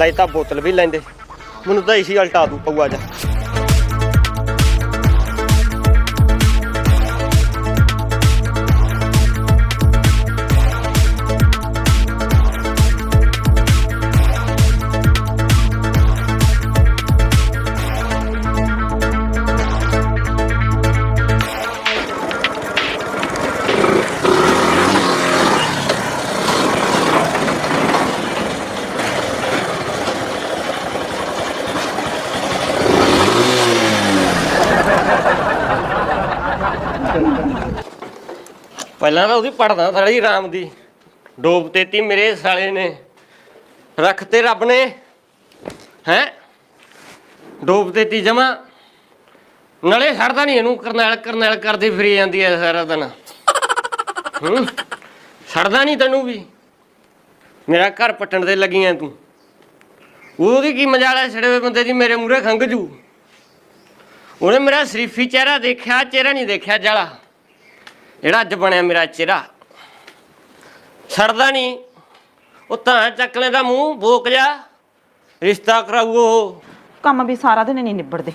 ਲੈ ਤਾਂ ਬੋਤਲ ਵੀ ਲੈਂਦੇ। ਮੈਨੂੰ ਤਾਂ ਇਸੀ ਉਲਟਾ ਦੂ ਪਊਆ ਜਾ। ਪਹਿਲਾਂ ਤਾਂ ਉਹਦੀ ਪੜਦਾ ਸਾਲੀ ਰਾਮ ਦੀ। ਡੋਬ ਤੇਤੀ ਮੇਰੇ ਸਾਲੇ ਨੇ। ਰੱਖ ਤੇ ਰੱਬ ਨੇ। ਹੈ? ਡੋਬ ਤੇਤੀ ਜਮਾ। ਨਲੇ ਛੱਡਦਾ ਨਹੀਂ ਇਹਨੂੰ, ਕਰਨੈਲ ਕਰਨੈਲ ਕਰਦੀ ਫਿਰੀ ਜਾਂਦੀ ਐ ਸਾਰਾ ਦਿਨ। ਹੂੰ? ਛੱਡਦਾ ਨਹੀਂ ਤੈਨੂੰ ਵੀ। ਮੇਰਾ ਘਰ ਪੱਟਣ ਤੇ ਲੱਗੀਆਂ ਤੂੰ। ਉਹਦੀ ਕੀ ਮਜਾਲ ਹੈ ਛੜੇ ਹੋਏ ਬੰਦੇ ਦੀ, ਮੇਰੇ ਮੂਹਰੇ ਖੰਗ ਜੂ। ਉਹਨੇ ਮੇਰਾ ਸ਼ਰੀਫੀ ਚਿਹਰਾ ਦੇਖਿਆ, ਚਿਹਰਾ ਨਹੀਂ ਦੇਖਿਆ, ਜਾਲਾ। ਜਿਹੜਾ ਅੱਜ ਬਣਿਆ ਮੇਰਾ ਚਿਹਰਾ। ਛੱਡਦਾ ਨਹੀਂ। ਉਹ ਤਾਂ ਚੱਕ ਲੈਂਦਾ ਮੂੰਹ ਬੋਕ ਜਾ। ਰਿਸ਼ਤਾ ਕਰਾਊ ਉਹ। ਕੰਮ ਵੀ ਸਾਰਾ ਦਿਨ ਨਹੀਂ ਨਿਬੜਦੇ।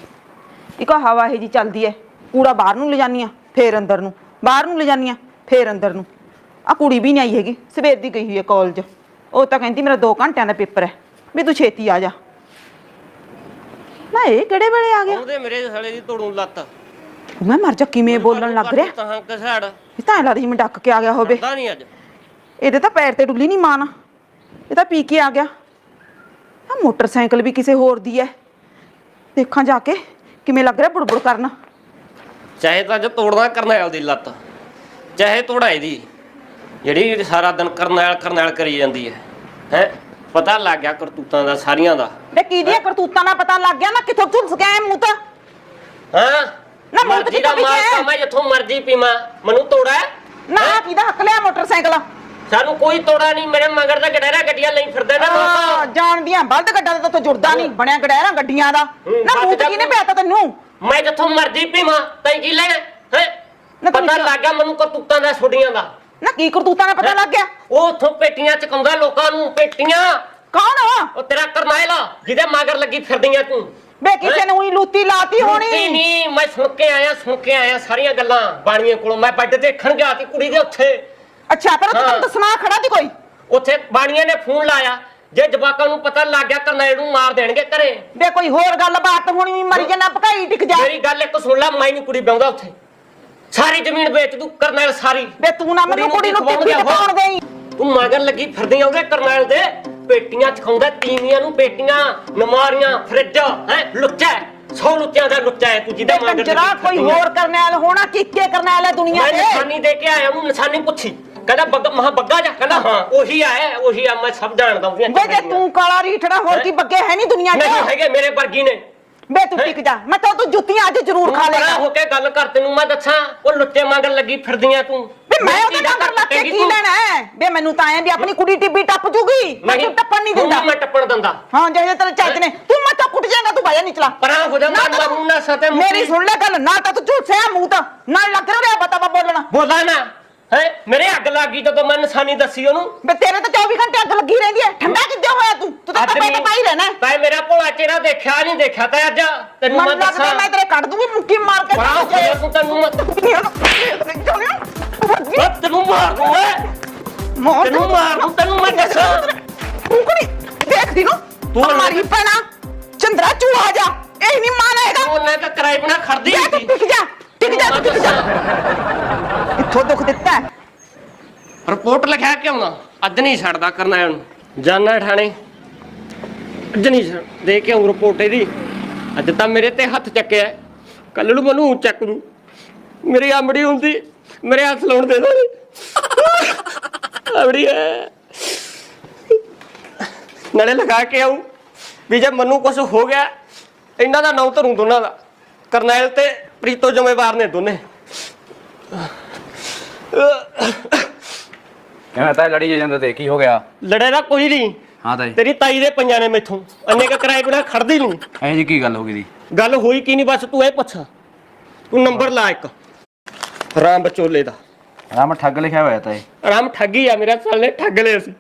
ਇੱਕ ਆਹ ਹਵਾ ਇਹ ਜੀ ਚੱਲਦੀ ਐ। ਕੂੜਾ ਬਾਹਰ ਨੂੰ ਲਿਜਾਨੀ ਆ ਫੇਰ ਅੰਦਰ ਨੂੰ। ਬਾਹਰ ਨੂੰ ਲਿਜਾਨੀ ਆ ਫੇਰ ਅੰਦਰ ਨੂੰ। ਆ ਕੁੜੀ ਵੀ ਨਹੀਂ ਆਈ ਹੈਗੀ ਸਵੇਰ ਦੀ ਗਈ ਹੋਈ ਐ ਕਾਲਜ ਉਹ ਤਾਂ ਕਹਿੰਦੀ ਮੇਰਾ 2 ਘੰਟਿਆਂ ਦਾ ਪੇਪਰ ਐ। ਵੀ ਤੂੰ ਛੇਤੀ ਆ ਜਾ। ਨਾ ਇਹ ਕਿਹੜੇ ਵੇਲੇ ਆ ਗਿਆ? ਉਹਦੇ ਮੇਰੇ ਸਾਲੇ ਦੀ ਤੋੜੂ ਲੱਤ। ਮੈਂ ਮਰ ਜਾ ਕਿਵੇਂ ਬੋਲਣ ਲੱਗ ਰਿਹਾ? ਤਾਂ ਕਸਾੜ ਇਹ ਤਾਂ ਐਂ ਲੱਗਦਾ ਜਿਵੇਂ ਡੱਕ ਕੇ ਆ ਗਿਆ ਹੋਵੇ। ਨਹੀਂ ਅੱਜ। ਇਹਦੇ ਤਾਂ ਪੈਰ ਤੇ ਡੁੱਲੀ ਨਹੀਂ ਮਾਨ। ਇਹ ਤਾਂ ਪੀ ਕੇ ਆ ਗਿਆ। ਆ ਮੋਟਰਸਾਈਕਲ ਵੀ ਕਿਸੇ ਹੋਰ ਦੀ ਐ। ਦੇਖਾਂ ਜਾ ਕੇ ਕਿਵੇਂ ਲੱਗ ਰਿਹਾ ਬੁੜਬੁੜ ਕਰਨ। ਚਾਹੇ ਤਾਂ ਅੱਜ ਤੋੜਨਾ ਕਰਨੈਲ ਦੀ ਲੱਤ। ਚਾਹੇ ਤੋੜਾ ਇਹਦੀ। ਜਿਹੜੀ ਸਾਰਾ ਦਿਨ ਕਰਨੈਲ ਕਰਨੈਲ ਕਰੀ ਜਾਂਦੀ ਹੈ ਹੈ? ਪਤਾ ਲੱਗ ਗਿਆ ਕਰਤੂਤਾਂ ਦਾ ਸਾਰੀਆਂ ਦਾ। ਵੇ ਕੀ ਦੀਆਂ ਕਰਤੂਤਾਂ ਦਾ ਪਤਾ ਲੱਗ ਗਿਆ ਨਾ ਕਿੱਥੋਂ ਝੁਲਸ ਗਿਆ ਇਹ ਮੂੰਹ ਤਾਂ? ਹਾਂ? ਨਾ ਮਰਜ਼ੀ ਦਾ? ਮੈਂ ਜਿੱਥੋਂ ਮਰਜ਼ੀ ਪੀਵਾਂ। ਮੈਨੂੰ ਤੋੜਾ ਹੈ? ਨਾ ਆਹ ਕਿਹਦਾ ਹੱਕ ਲਿਆ ਮੋਟਰਸਾਈਕਲ। ਸਾਨੂੰ ਕੋਈ ਤੋੜਾ ਨਹੀਂ ਮੇਰੇ ਮਗਰ ਦਾ ਗੜੇਰਾ ਗੱਡੀਆਂ ਲਈ ਫਿਰਦੇ ਨੇ ਆ ਲੋਕ ਜਾਣਦੀਆਂ ਬਲਦ ਗੱਡਾਂ ਦਾ ਤਾਂ ਉੱਥੇ ਜੁੜਦਾ ਨਹੀਂ ਬਣਿਆ ਗੜਿਆ ਗੱਡੀਆਂ ਦਾ। ਹੂੰ, ਨਾ ਮੂੰਹ ਬਚ ਤੇ ਜਾ ਕਿਹਨੇ ਤੂੰ। ਪਿਆਤਾ ਤੈਨੂੰ? ਮੈਂ ਜਿੱਥੋਂ ਮਰਜ਼ੀ ਪੀਵਾਂ ਤੈਂ ਕੀ ਲੈਣਾ ਹੈ? ਨਾ ਤੂੰ ਪਤਾ ਜਾ- ਲੱਗ ਗਿਆ ਮੈਨੂੰ ਕਰਤੂਤਾਂ ਦਾ ਛੁੱਡੀਆਂ ਦਾ। ਨਾ ਕੀ ਕਰਤੂਤਾਂ ਦਾ ਪਤਾ ਲੱਗ ਗਿਆ? ਉਹ ਉੱਥੋਂ ਪੇਟੀਆਂ ਚਕਾਉਂਦਾ ਲੋਕਾਂ ਨੂੰ ਪੇਟੀਆਂ। ਕੌਣ ਆ ਉਹ ਤੇਰਾ ਕਰਨਾਇਲ ਜਿਹਦੇ ਮਗਰ ਲੱਗੀ ਫਿਰਦੀਆਂ ਤੂੰ। ਵੇ ਕਿਸੇ ਨੇ ਉਹੀ ਲੂਤੀ ਲਾਤੀ ਹੋਣੀ। ਹੋਣੀ ਨਹੀਂ ਮੈਂ ਸੁਣ ਕੇ ਆਇਆ ਸੁਣ ਕੇ ਆਇਆ ਸਾਰੀਆਂ ਗੱਲਾਂ ਬਾਣੀਆਂ ਕੋਲੋਂ। ਮੈਂ ਬੈੱਡ ਦੇਖਣ ਗਿਆ ਸੀ ਕੁੜੀ ਦੇ ਉੱਥੇ। ਅੱਛਾ ਪਰ ਉਹ ਹਾਂ। ਤੈਨੂੰ ਦੱਸਣਾ ਖੜਾ ਦੀ ਕੋਈ? ਉੱਥੇ ਬਾਣੀਆਂ ਨੇ ਫੋਨ ਲਾਇਆ। ਜੇ ਜਵਾਕਾਂ ਨੂੰ ਪਤਾ ਲੱਗ ਗਿਆ ਕਰਨਾਇਲ ਨੂੰ ਮਾਰ ਦੇਣਗੇ ਘਰੇ। ਵੇ ਕੋਈ ਹੋਰ ਗੱਲਬਾਤ ਹੋਣੀ ਮਰੀ ਜਨਾ ਭਕਾਈ ਟਿਕ ਜਾ। ਮੇਰੀ ਗੱਲ ਇੱਕ ਸੁਣ ਲੈ ਮੈਂ ਨਹੀਂ ਕੁੜੀ ਵਿਆਹੁੰਦਾ ਉੱਥੇ। ਸਾਰੀ ਜ਼ਮੀਨ ਵੇਚ ਦੂ ਕਰਨਾਇਲ ਸਾਰੀ। ਵੇ ਤੂੰ ਨਾ ਮੈਨੂੰ ਕੁੜੀ ਨੂੰ ਟਿੱਪੀ ਟਪਾਉਣ ਦੇਈ। ਤੂੰ ਮਗਰ ਲੱਗੀ ਫਿਰਦੀ ਆ ਉਹਦੇ ਕਰਨਾਇਲ ਦੇ। ਪੇਟੀਆਂ ਚਖਾਉਂਦਾ ਤੀਵੀਆਂ ਨੂੰ ਪੇਟੀਆਂ ਨਮਾਰੀਆਂ ਫਰਿੱਜ ਹੈ ਲੁੱਚਾ ਹੈ। ਸੌ ਲੁੱਚਿਆਂ ਦਾ ਲੁੱਚਾ ਹੈ ਤੂੰ ਜਿਹਦੇ ਮਗਰ ਕੰਜਰਾ ਕੋਈ। ਹੋਰ ਕਰਨੇ ਵਾਲਾ ਹੋਣਾ ਕਿੱਕੇ ਕਰਨੇ ਵਾਲਾ ਦੁਨੀਆ ਮੈਂ ਤੇ? ਨਿਸ਼ਾਨੀ ਦੇ ਕੇ ਆਇਆ ਉਹਨੂੰ ਨਿਸ਼ਾਨੀ ਪੁੱਛੀ। ਕਹਿੰਦਾ ਬੱਗਾ ਮਹਾ ਬੱਗਾ ਜਾ? ਕਹਿੰਦਾ ਹਾਂ ਉਹੀ ਆਇਆ ਉਹੀ ਆ ਮੈਂ ਸਭ ਜਾਣਦਾ ਉਹਦੀਆਂ ਵੇ ਜੇ ਤੂੰ ਕਾਲਾ ਰੀਠੜਾ ਹੋਰ ਕੀ ਬੱਗੇ ਹੈ ਨਹੀਂ ਦੁਨੀਆ ਨਹੀਂ 'ਚ ਹੈਗੇ ਮੇਰੇ ਵਰਗੀ ਨੇ। ਵੇ ਤੂੰ ਟਿਕ ਜਾ। ਮੈਂ ਤਾਂ ਤੂੰ ਜੁੱਤੀਆਂ ਅੱਜ ਜ਼ਰੂਰ ਤੂੰ ਖਾ ਬੜਾ ਲੇਗਾ ਹੋ ਕੇ ਗੱਲ ਕਰ ਤੈਨੂੰ ਮੈਂ ਦੱਸਾਂ ਉਹ ਲੁੱਟੇ ਮਗਰ ਲੱਗੀ ਫਿਰਦੀਆਂ ਤੂੰ। ਵੇ ਮੈਂ ਉਹਦੇ ਨਾਲ ਲੱਗ ਕੇ ਕੀ? ਲੈਣਾ ਹੈ? ਵੇ ਮੈਨੂੰ ਤਾਂ ਐਂ ਵੀ ਆਪਣੀ ਕੁੜੀ ਟਿੱਬੀ ਟੱਪ ਜੂਗੀ। ਮੈਂ ਤੂੰ ਟੱਪਣ ਨਹੀਂ ਦਿੰਦਾ। ਮੈਂ ਟੱਪਣ ਦਿੰਦਾ। ਹਾਂ ਜਿਹੇ ਤੇਰੇ ਚੱਜ ਨੇ। ਤੂੰ ਮੈਂ ਤਾਂ ਕੁੱਟ ਜਾਏਗਾ ਤੂੰ ਬਾਇਆ ਨਿਚਲਾ ਪਰਾਂ ਹੋ ਜਾ ਮੈਂ ਮਰੂ ਨਾ ਸਤੇ ਮੇਰੀ ਸੁਣ ਲੈ ਗੱਲ ਨਾ ਤਾਂ ਤੂੰ ਝੂਠ ਸਿਆ ਮੂੰਹ ਤਾਂ। ਨਾ ਲੱਗ ਰਿਹਾ ਬਤਾ ਬਾ ਬੋਲਣਾ। ਬੋਲਾ ਨਾ। ਹੈ? ਮੇਰੇ ਅੱਗ ਲੱਗ ਜਦੋਂ ਮੈਂ ਨਿਸ਼ਾਨੀ ਦੱਸੀ ਉਹਨੂੰ। ਵੇ ਤੇਰੇ ਤਾਂ 24 ਘੰਟੇ ਅੱਗ ਲੱਗੀ ਰਹਿੰਦੀ ਹੈ। ਠੰਡਾ ਕਿੱਦਾਂ ਹੋਇਆ ਤੂੰ? ਤੂੰ ਤਾਂ ਨਹੀਂ। ਟਪਾਈ ਰਹਿਣਾ। ਤਾਂ ਮੇਰਾ ਭੋਲਾ ਚਿਹਰਾ ਦੇਖਿਆ ਨਹੀਂ ਦੇਖਿਆ ਤਾਂ ਅੱਜ। ਤੈਨੂੰ ਮੈਂ ਦੱਸਾਂ। ਮੈਂ ਤੇਰੇ ਕੱਢ ਦੂੰਗੀ ਮੁੱਕੀ ਮਾਰ ਕੇ ਜਾ ਤੈਨੂੰ ਮੈਂ ਉਹ ਤੈਨੂੰ ਮਾਰ ਦੂੰ ਮੈਂ ਤੈਨੂੰ ਮਾਰ ਦੂੰ ਤੈਨੂੰ ਮੈਂ ਦੱਸਾਂ ਤੂੰ ਕੁੜੀ ਦੇਖਦੀ ਨੂੰ ਤੂੰ ਤੂੰ ਮਾਰੀ ਪੈਣਾ ਚੰਦਰਾ ਚੂਹਾ ਜਾ ਇਹ ਨਹੀਂ ਮਾਨ ਹੈਗਾ ਉਹਨੇ ਤਾਂ ਕਰਾਈ ਬਣਾ ਖੜਦੀ ਜਾ ਤੂੰ ਸੀ ਟਿਕ ਜਾ ਟਿਕ ਜਾ ਤੂੰ ਟਿਕ ਜਾ ਇੱਥੋਂ ਦੁੱਖ ਦਿੱਤਾ ਹੈ। ਰਿਪੋਰਟ ਲਿਖਿਆ ਕਿ ਆਉਣਾ ਅੱਜ ਨਹੀਂ ਛੱਡਦਾ ਕਰਨਾ ਇਹਨੂੰ ਜਾਨਾ ਠਾਣੇ ਅੱਜ ਨਹੀਂ ਛੱਡ- ਦੇ ਕੇ ਆਉਂ ਰਿਪੋਰਟ ਇਹਦੀ ਅੱਜ ਤਾਂ ਮੇਰੇ ਤੇ ਹੱਥ ਚੱਕਿਆ ਕੱਲ ਨੂੰ ਮੈਨੂੰ ਚੱਕ ਦੂ ਮੇਰੀ ਆਮੜੀ ਹੁੰਦੀ ਮੇਰੇ ਹੱਥ ਲਾਉਣ ਦੇ ਦੋ ਆਮੜੀ ਹੈ। ਨਾਲੇ ਲਗਾ ਕੇ ਆਉਂ ਵੀ ਜੇ ਮੈਨੂੰ ਕੁਝ ਹੋ ਗਿਆ ਇਹਨਾਂ ਦਾ ਨਾਂ ਧਰੂ ਦੋਨਾਂ ਦਾ। ਕਰਨੈਲ ਤੇ ਪ੍ਰੀਤੋ ਜ਼ਿੰਮੇਵਾਰ ਨੇ ਦੋਨੇ। ਕਿਵੇਂ ਤਾਂ ਲੜੀ ਜਾਂਦਾ ਤੇ ਕੀ ਹੋ ਗਿਆ? ਲੜੇ ਦਾ ਕੋਈ ਨਹੀਂ। ਹਾਂ ਤਾਈ। ਤੇਰੀ ਤਾਈ ਦੇ ਪੰਜਾਂ ਨੇ ਮੈਥੋਂ। ਅੰਨੇ ਕ ਕਿਰਾਏ ਬਿਨਾ ਖੜਦੀ ਨਹੀਂ। ਇਹ ਜੀ ਕੀ ਗੱਲ ਹੋ ਗਈ ਦੀ? ਗੱਲ ਹੋਈ ਕੀ ਨਹੀਂ ਬਸ ਤੂੰ ਇਹ ਪੁੱਛ। ਤੂੰ ਨੰਬਰ ਲਾ ਇੱਕ। ਰਾਮ ਬਚੋਲੇ ਦਾ। ਰਾਮ ਠੱਗ ਲਿਖਿਆ ਹੋਇਆ ਤਾਂ ਇਹ। ਰਾਮ ਠੱਗੀ ਆ ਮੇਰਾ ਸਾਲ ਨੇ ਠੱਗ ਲਿਆ ਸੀ।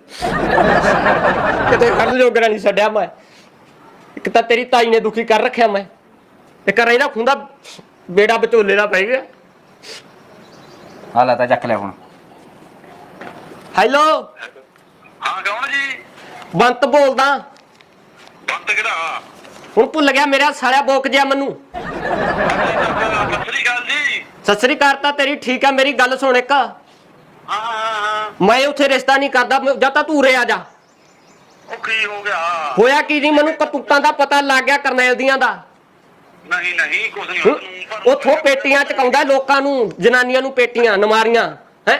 ਕਿਤੇ ਖੜਨ ਜੋਗਰਾ ਨਹੀਂ ਛੱਡਿਆ ਮੈਂ। ਇੱਕ ਤਾਂ ਤੇਰੀ ਤਾਈ ਨੇ ਦੁਖੀ ਕਰ ਰੱਖਿਆ ਮੈਂ। ਤੇ ਕਰ ਇਹਦਾ ਖੁੰਦਾ ਬੇੜਾ ਵਿਚੋਲੇ ਦਾ ਪੈ ਗਿਆ। ਆ ਲੈ ਤਾਂ ਚੱਕ ਲਿਆ ਹੁਣ। ਹੈਲੋ। ਹਾਂ ਕੌਣ ਜੀ? ਬੰਤ ਬੋਲਦਾ। ਬੰਤ ਕਿਹੜਾ? ਹੁਣ ਭੁੱਲ ਗਿਆ ਮੇਰਾ ਸਾਲਿਆ ਬੋਕ ਜਿਆ ਮੈਨੂੰ। ਸਤਿ ਸ੍ਰੀ ਅਕਾਲ ਜੀ। ਸਤਿ ਸ੍ਰੀ ਅਕਾਲ ਤਾਂ ਤੇਰੀ ਠੀਕ ਆ ਮੇਰੀ ਗੱਲ ਸੁਣ ਇੱਕ। ਹਾਂ ਹਾਂ ਹਾਂ ਮੈਂ ਉੱਥੇ ਰਿਸ਼ਤਾ ਨਹੀਂ ਕਰਦਾ ਜਾਂ ਤਾਂ ਤੂੰ ਆ ਜਾ। ਉਹ ਕੀ ਹੋ ਗਿਆ? ਹੋਇਆ ਕੀ ਨਹੀਂ ਮੈਨੂੰ ਕਤੂਤਾਂ ਦਾ ਪਤਾ ਲੱਗ ਗਿਆ ਕਰਨੈਲ ਦੀਆਂ ਦਾ। ਨਹੀਂ ਨਹੀਂ ਕੁਝ ਨਹੀਂ? ਉੱਥੋਂ ਪੇਟੀਆਂ ਚਕਾਉਂਦਾ ਲੋਕਾਂ ਨੂੰ ਜਨਾਨੀਆਂ ਨੂੰ ਪੇਟੀਆਂ ਨਮਾਰੀਆਂ ਹੈ?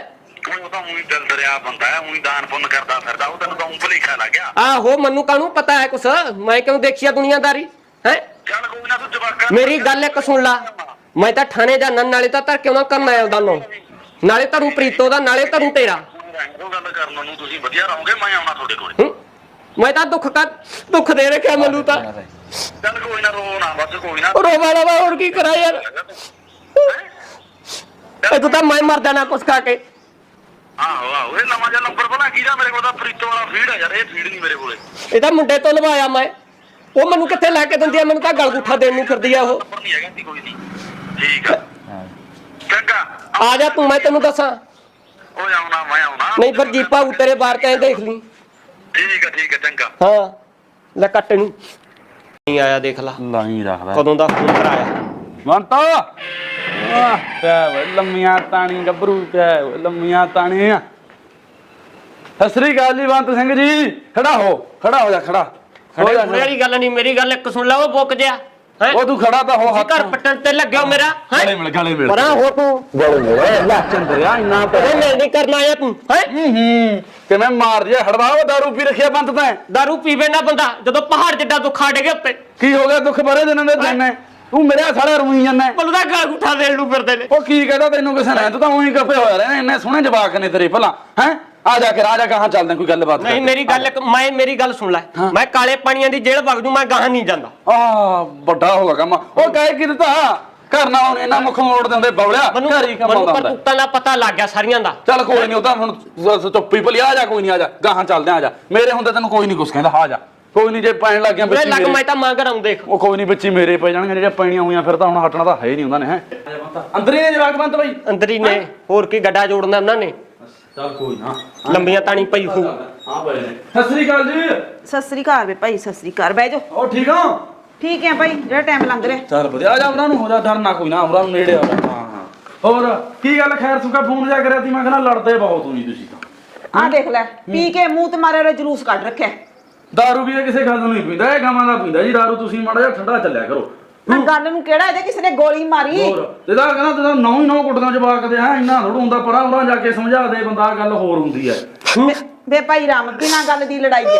ਉਹ ਤਾਂ ਉਹੀ ਦਿਲ ਦਰਿਆ ਬੰਦਾ ਹੈ ਉਹੀ ਦਾਨ ਪੁੰਨ ਕਰਦਾ ਫਿਰਦਾ ਉਹ ਤੈਨੂੰ ਤਾਂ ਉਂਪਲ ਹੀ ਲੱਗ ਗਿਆ। ਆਹੋ ਮੈਨੂੰ ਕਾਹਨੂੰ ਪਤਾ ਹੈ ਕੁਛ? ਮੈਂ ਕਿਉਂ ਦੇਖਿਆ ਦੁਨੀਆਦਾਰੀ ਹੈ? ਮੇਰੀ ਗੱਲ ਇੱਕ ਸੁਣ ਲਾ। ਮੈਂ ਤਾਂ ਥਾਣੇ ਜਾਣਾ ਨਾਲੇ ਤਾਂ ਧਰ ਕਿਉਂ ਨਾ ਕਰਨੈਲ ਦਾ ਨੂੰ ਨਾਲੇ। ਧਰੂ ਪ੍ਰੀਤੋ ਦਾ ਨਾਲੇ ਧਰੂ ਤੇਰਾ ਉਹ ਗੱਲ ਕਰਨ ਨੂੰ ਤੁਸੀਂ ਵਧੀਆ ਰਹੋਗੇ ਮੈਂ ਆਉਣਾ ਤੁਹਾਡੇ ਕੋਲ। ਹੂੰ? ਮੈਂ ਤਾਂ ਦੁੱਖ ਕਰ ਦੁੱਖ ਦੇ ਰੱਖਿਆ ਮੈਨੂੰ ਤਾਂ। ਚੱਲ ਕੋਈ ਨਾ ਰੋ ਨਾ ਬਸ ਕੋਈ ਨਾ। ਰੋਵਾ ਰੋਵਾ ਹੋਰ ਕੀ ਕਰਾਂ ਯਾਰ। ਇਹ ਤਾਂ ਮੈਂ ਮਰ ਜਾਣਾ ਕੁਛ ਖਾ ਕੇ। ਆਹੋ ਆਹੋ ਇਹ ਨਵਾਂ ਜਿਹਾ ਨੰਬਰ ਬਣਾ ਕੀਦਾ ਮੇਰੇ ਕੋਲ ਤਾਂ ਫਰੀਤੋ ਵਾਲਾ ਫੀਡ ਹੈ ਯਾਰ ਇਹ ਫੀਡ ਨਹੀਂ ਮੇਰੇ ਕੋਲੇ। ਇਹ ਤਾਂ ਮੁੰਡੇ ਤੋਂ ਲਵਾਇਆ ਮੈਂ। ਉਹ ਮੈਨੂੰ ਕਿੱਥੇ ਲੈ ਕੇ ਦਿੰਦੀ ਆ? ਮੈਨੂੰ ਤਾਂ ਗਲ ਗੁੱਠਾ ਦੇਣ ਨੂੰ ਫਿਰਦੀ ਆ ਉਹ। ਨੰਬਰ ਨਹੀਂ ਹੈਗਾ ਸੀ ਕੋਈ ਨਹੀਂ। ਠੀਕ ਆ। ਚੰਗਾ ਆ ਜਾ ਤੂੰ ਮੈਂ ਤੈਨੂੰ ਦੱਸਾਂ। ਉਹ ਆਉਣਾ ਮੈਂ ਆਉਣਾ। ਨਹੀਂ ਫਿਰ ਜੀਪਾ ਉ ਤੇਰੇ ਬਾਹਰ ਤੇ ਦੇਖ ਲਈ। ਠੀਕ ਆ ਠੀਕ ਆ ਚੰਗਾ। ਹਾਂ। ਲੈ ਕੱਟ ਨੂੰ ਨਹੀਂ ਆਇਆ ਦੇਖ ਲਾ। ਲਾਈ ਰੱਖਦਾ। ਕਦੋਂ ਦਾ ਫੋਨ ਕਰਾਇਆ? ਬੰਤਾ ਆਹ ਪਿਆ ਵੇ ਲੰਮੀਆਂ ਤਾਣੀ ਗੱਭਰੂ ਪਿਆ ਵੇ ਲੰਮੀਆਂ ਤਾਣੀਆਂ। ਸਤਿ ਸ੍ਰੀ ਅਕਾਲ ਜੀ ਬੰਤ ਸਿੰਘ ਜੀ। ਖੜਾ ਹੋ ਖੜਾ ਹੋ ਜਾ ਖੜਾ। ਹੋ ਖੜੇ ਜਾ ਵਾਲੀ ਗੱਲ ਨਹੀਂ ਮੇਰੀ ਗੱਲ ਇੱਕ ਸੁਣ ਲੈ ਉਹ ਬੁੱਕ ਜਿਆ। ਹੈ? ਉਹ ਤੂੰ ਖੜਾ ਤਾਂ ਹੋ ਹੱਥ ਘਰ ਪੱਟਣ ਤੇ ਲੱਗਿਓ ਮੇਰਾ ਗਲੇ ਹੈ ਮਿਲ ਗਲੇ ਮਿਲ। ਪਰਾਂ ਹੋ ਤੂੰ। ਗਲੇ ਮਿਲ। ਲੈ ਚੰਦਰਿਆ ਇੰਨਾ ਇਹ ਮਿਲ ਨਹੀਂ ਕਰਨਾ ਆਇਆ ਤੂੰ ਹੈ? ਹੂੰ ਹੂੰ। ਕਿਵੇਂ ਮਾਰ ਦਿਆ ਹੜਵਾ ਉਹ ਦਾਰੂ ਪੀ ਰੱਖਿਆ ਬੰਤ ਤੈਂ। ਦਾਰੂ ਪੀਵੇ ਨਾ ਬੰਦਾ ਜਦੋਂ ਪਹਾੜ ਜਿੱਡਾ ਦੁੱਖ ਆ ਡਿੱਗੇ ਉੱਤੇ। ਕੀ ਹੋ ਗਿਆ ਦੁੱਖ ਬਰੇ ਦਿਨਾਂ ਦੇ ਦਿਨ ਤੂੰ ਮੇਰੇ ਸਾਰਾ ਰੋਈ ਜਾਂਦਾ। ਤਾਂ ਗਲ ਗੁੱਠਾ ਦੇਣ ਨੂੰ ਫਿਰਦੇ ਨੇ। ਉਹ ਕੀ ਕਹਦਾ ਤੈਨੂੰ ਕਿਸੇ ਨੇ? ਤੂੰ ਤਾਂ ਉਹੀ ਗੱਫੇ ਹੋਇਆ ਰਹਿਣਾ ਇੰਨੇ ਸੋਹਣੇ ਜਵਾਕ ਨੇ ਤੇਰੇ ਭਲਾ ਹੈ? ਆ ਜਾ ਕੇ ਆ ਜਾ ਕਹਾਂ ਚੱਲਦੇ ਕੋਈ ਗੱਲਬਾਤ ਨਹੀਂ ਮੇਰੀ ਗੱਲ ਇੱਕ ਮੈਂ ਮੇਰੀ ਗੱਲ ਸੁਣ ਲੈ। ਹਾਂ। ਮੈਂ ਕਾਲੇ ਪਾਣੀਆਂ ਦੀ ਜੇਲ੍ਹ ਵਗ ਜੂ ਮੈਂ ਗਾਹਾਂ ਨਹੀਂ ਜਾਂਦਾ। ਆ ਵੱਡਾ ਹੋ ਗਿਆ ਕੰਮ। ਉਹ ਕਹੇ ਕੀ ਦਿੱਤਾ? ਕਰਨਾ ਹੁਣ ਇਹਨਾਂ ਮੁਖ ਮੋੜ ਦਿੰਦੇ ਬਵਲਿਆ ਮੈਨੂੰ ਘਰ ਹੀ ਕੰਮ ਮੈਨੂੰ ਆਉਂਦਾ ਹੁੰਦਾ। ਕਰਤੂਤਾਂ ਦਾ ਪਤਾ ਲੱਗ ਗਿਆ ਸਾਰੀਆਂ ਦਾ। ਚੱਲ ਕੋਈ ਨਹੀਂ ਉਹ ਤਾਂ ਹੁਣ ਸ- ਚੁੱਪੀ ਭਲੀ ਆ ਜਾ ਕੋਈ ਨਹੀਂ ਆ ਜਾ ਗਾਹਾਂ ਚੱਲਦੇ ਆ ਜਾ। ਮੇਰੇ ਹੁੰਦੇ ਤੈਨੂੰ ਕੋਈ ਨਹੀਂ ਕੁਛ ਕਹਿੰਦਾ ਆ ਜਾ। ਕੋਈ ਨਹੀਂ ਜੇ ਪੈਣ ਲੱਗ ਗਿਆ ਮੇਰੇ ਬੱਚੀ ਲੱਗ ਮੇਰੇ। ਮੈਂ ਤਾਂ ਮੰਗ ਰਾਂ ਦੇਖ। ਉਹ ਕੋਈ ਨਹੀਂ ਬੱਚੀ ਮੇਰੇ ਪੈ ਜਾਣਗੇ ਜਿਹੜੇ ਪੈਣੀਆਂ ਹੋਈਆਂ ਫਿਰ ਤਾਂ ਹੁਣ ਹਟਣਾ ਤਾਂ ਹੈ ਹੀ ਨਹੀਂ ਉਹਨਾਂ ਨੇ ਹੈ। ਅੰਦਰ ਹੀ ਨੇ ਜਵਾਕ ਬੰਤ ਬਾਈ। ਅੰਦਰ ਹੀ ਨੇ ਹੋਰ ਕੀ ਗੱਡਾ ਜੋੜਨਾ ਉਹਨਾਂ ਨੇ। ਚੱਲ ਕੋਈ ਨਾ। ਲੰਬੀਆਂ ਤਾਣੀ ਪਈ ਹੋ ਹਾਂ ਭਾਈ ਨੇ ਸਤਿ ਸ੍ਰੀ ਅਕਾਲ ਜੀ। ਸਤਿ ਸ੍ਰੀ ਅਕਾਲ ਵੇ ਭਾਈ ਸਤਿ ਸ੍ਰੀ ਅਕਾਲ। ਬਹਿ ਜਾਓ। ਉਹ ਠੀਕ ਆ ਠੀਕ ਹੈ ਭਾਈ ਜਿਹੜਾ ਟਾਈਮ ਲੰਘ ਰਿਹਾ। ਚੱਲ ਵਧੀਆ ਆ ਜਾ ਉਹਨਾਂ ਨੂੰ ਹੋ ਜਾ ਡਰਨਾ ਕੋਈ ਨਾ ਉਹਨਾਂ ਨੂੰ ਨੇੜੇ ਆ। ਜਾ ਹਾਂ ਹਾਂ। ਹੋਰ ਕੀ ਗੱਲ ਖੈਰ ਸੁਕਾ ਫੋਨ ਜਾ ਕਰਿਆ ਤੀ ਮੈਂ ਕਹਿੰਦਾ ਲੜਦੇ ਬਹੁਤ ਹੋਣੀ ਤੁਸੀਂ ਤਾਂ। ਆਹ ਦੇਖ ਲੈ ਪੀ ਕੇ ਮੂੰਹ ਤੇ ਮਾਰਿਆ ਜਲੂਸ ਕੱਢ ਰੱਖਿਆ। ਦਾਰੂ ਵੀ ਇਹ ਕਿਸੇ ਗੱਲ ਨੂੰ ਨਹੀਂ ਪੀਂਦਾ ਇਹ ਗਾਵਾਂ ਦਾ ਪੀਂਦਾ ਜੀ ਦਾਰੂ ਤੁਸੀਂ ਮਾੜਾ ਜਿਹਾ ਠੰਡਾ ਚੱਲਿਆ ਕਰੋ। ਮੈਂ ਗੱਲ ਨੂੰ ਕਿਹੜਾ ਇਹਦੇ ਕਿਸੇ ਨੇ ਗੋਲੀ ਮਾਰੀ? ਹੋਰ ਇਹਦਾ ਕਹਿੰਦਾ ਤੂੰ ਨੌ ਹੀ ਨੌ ਕੁੱਟਦਾ ਜਵਾਕ ਦੇ ਹੈ ਇੰਨਾ ਥੋੜਾ ਹੁੰਦਾ ਪਰਾਂ ਉਰਾਂ ਜਾ ਕੇ ਸਮਝਾ ਦੇ ਬੰਦਾ ਗੱਲ ਹੋਰ ਹੁੰਦੀ ਹੈ। ਵੇ ਭਾਈ ਰਾਮ ਬਿਨਾਂ ਗੱਲ ਦੀ ਲੜਾਈ ਹੈ।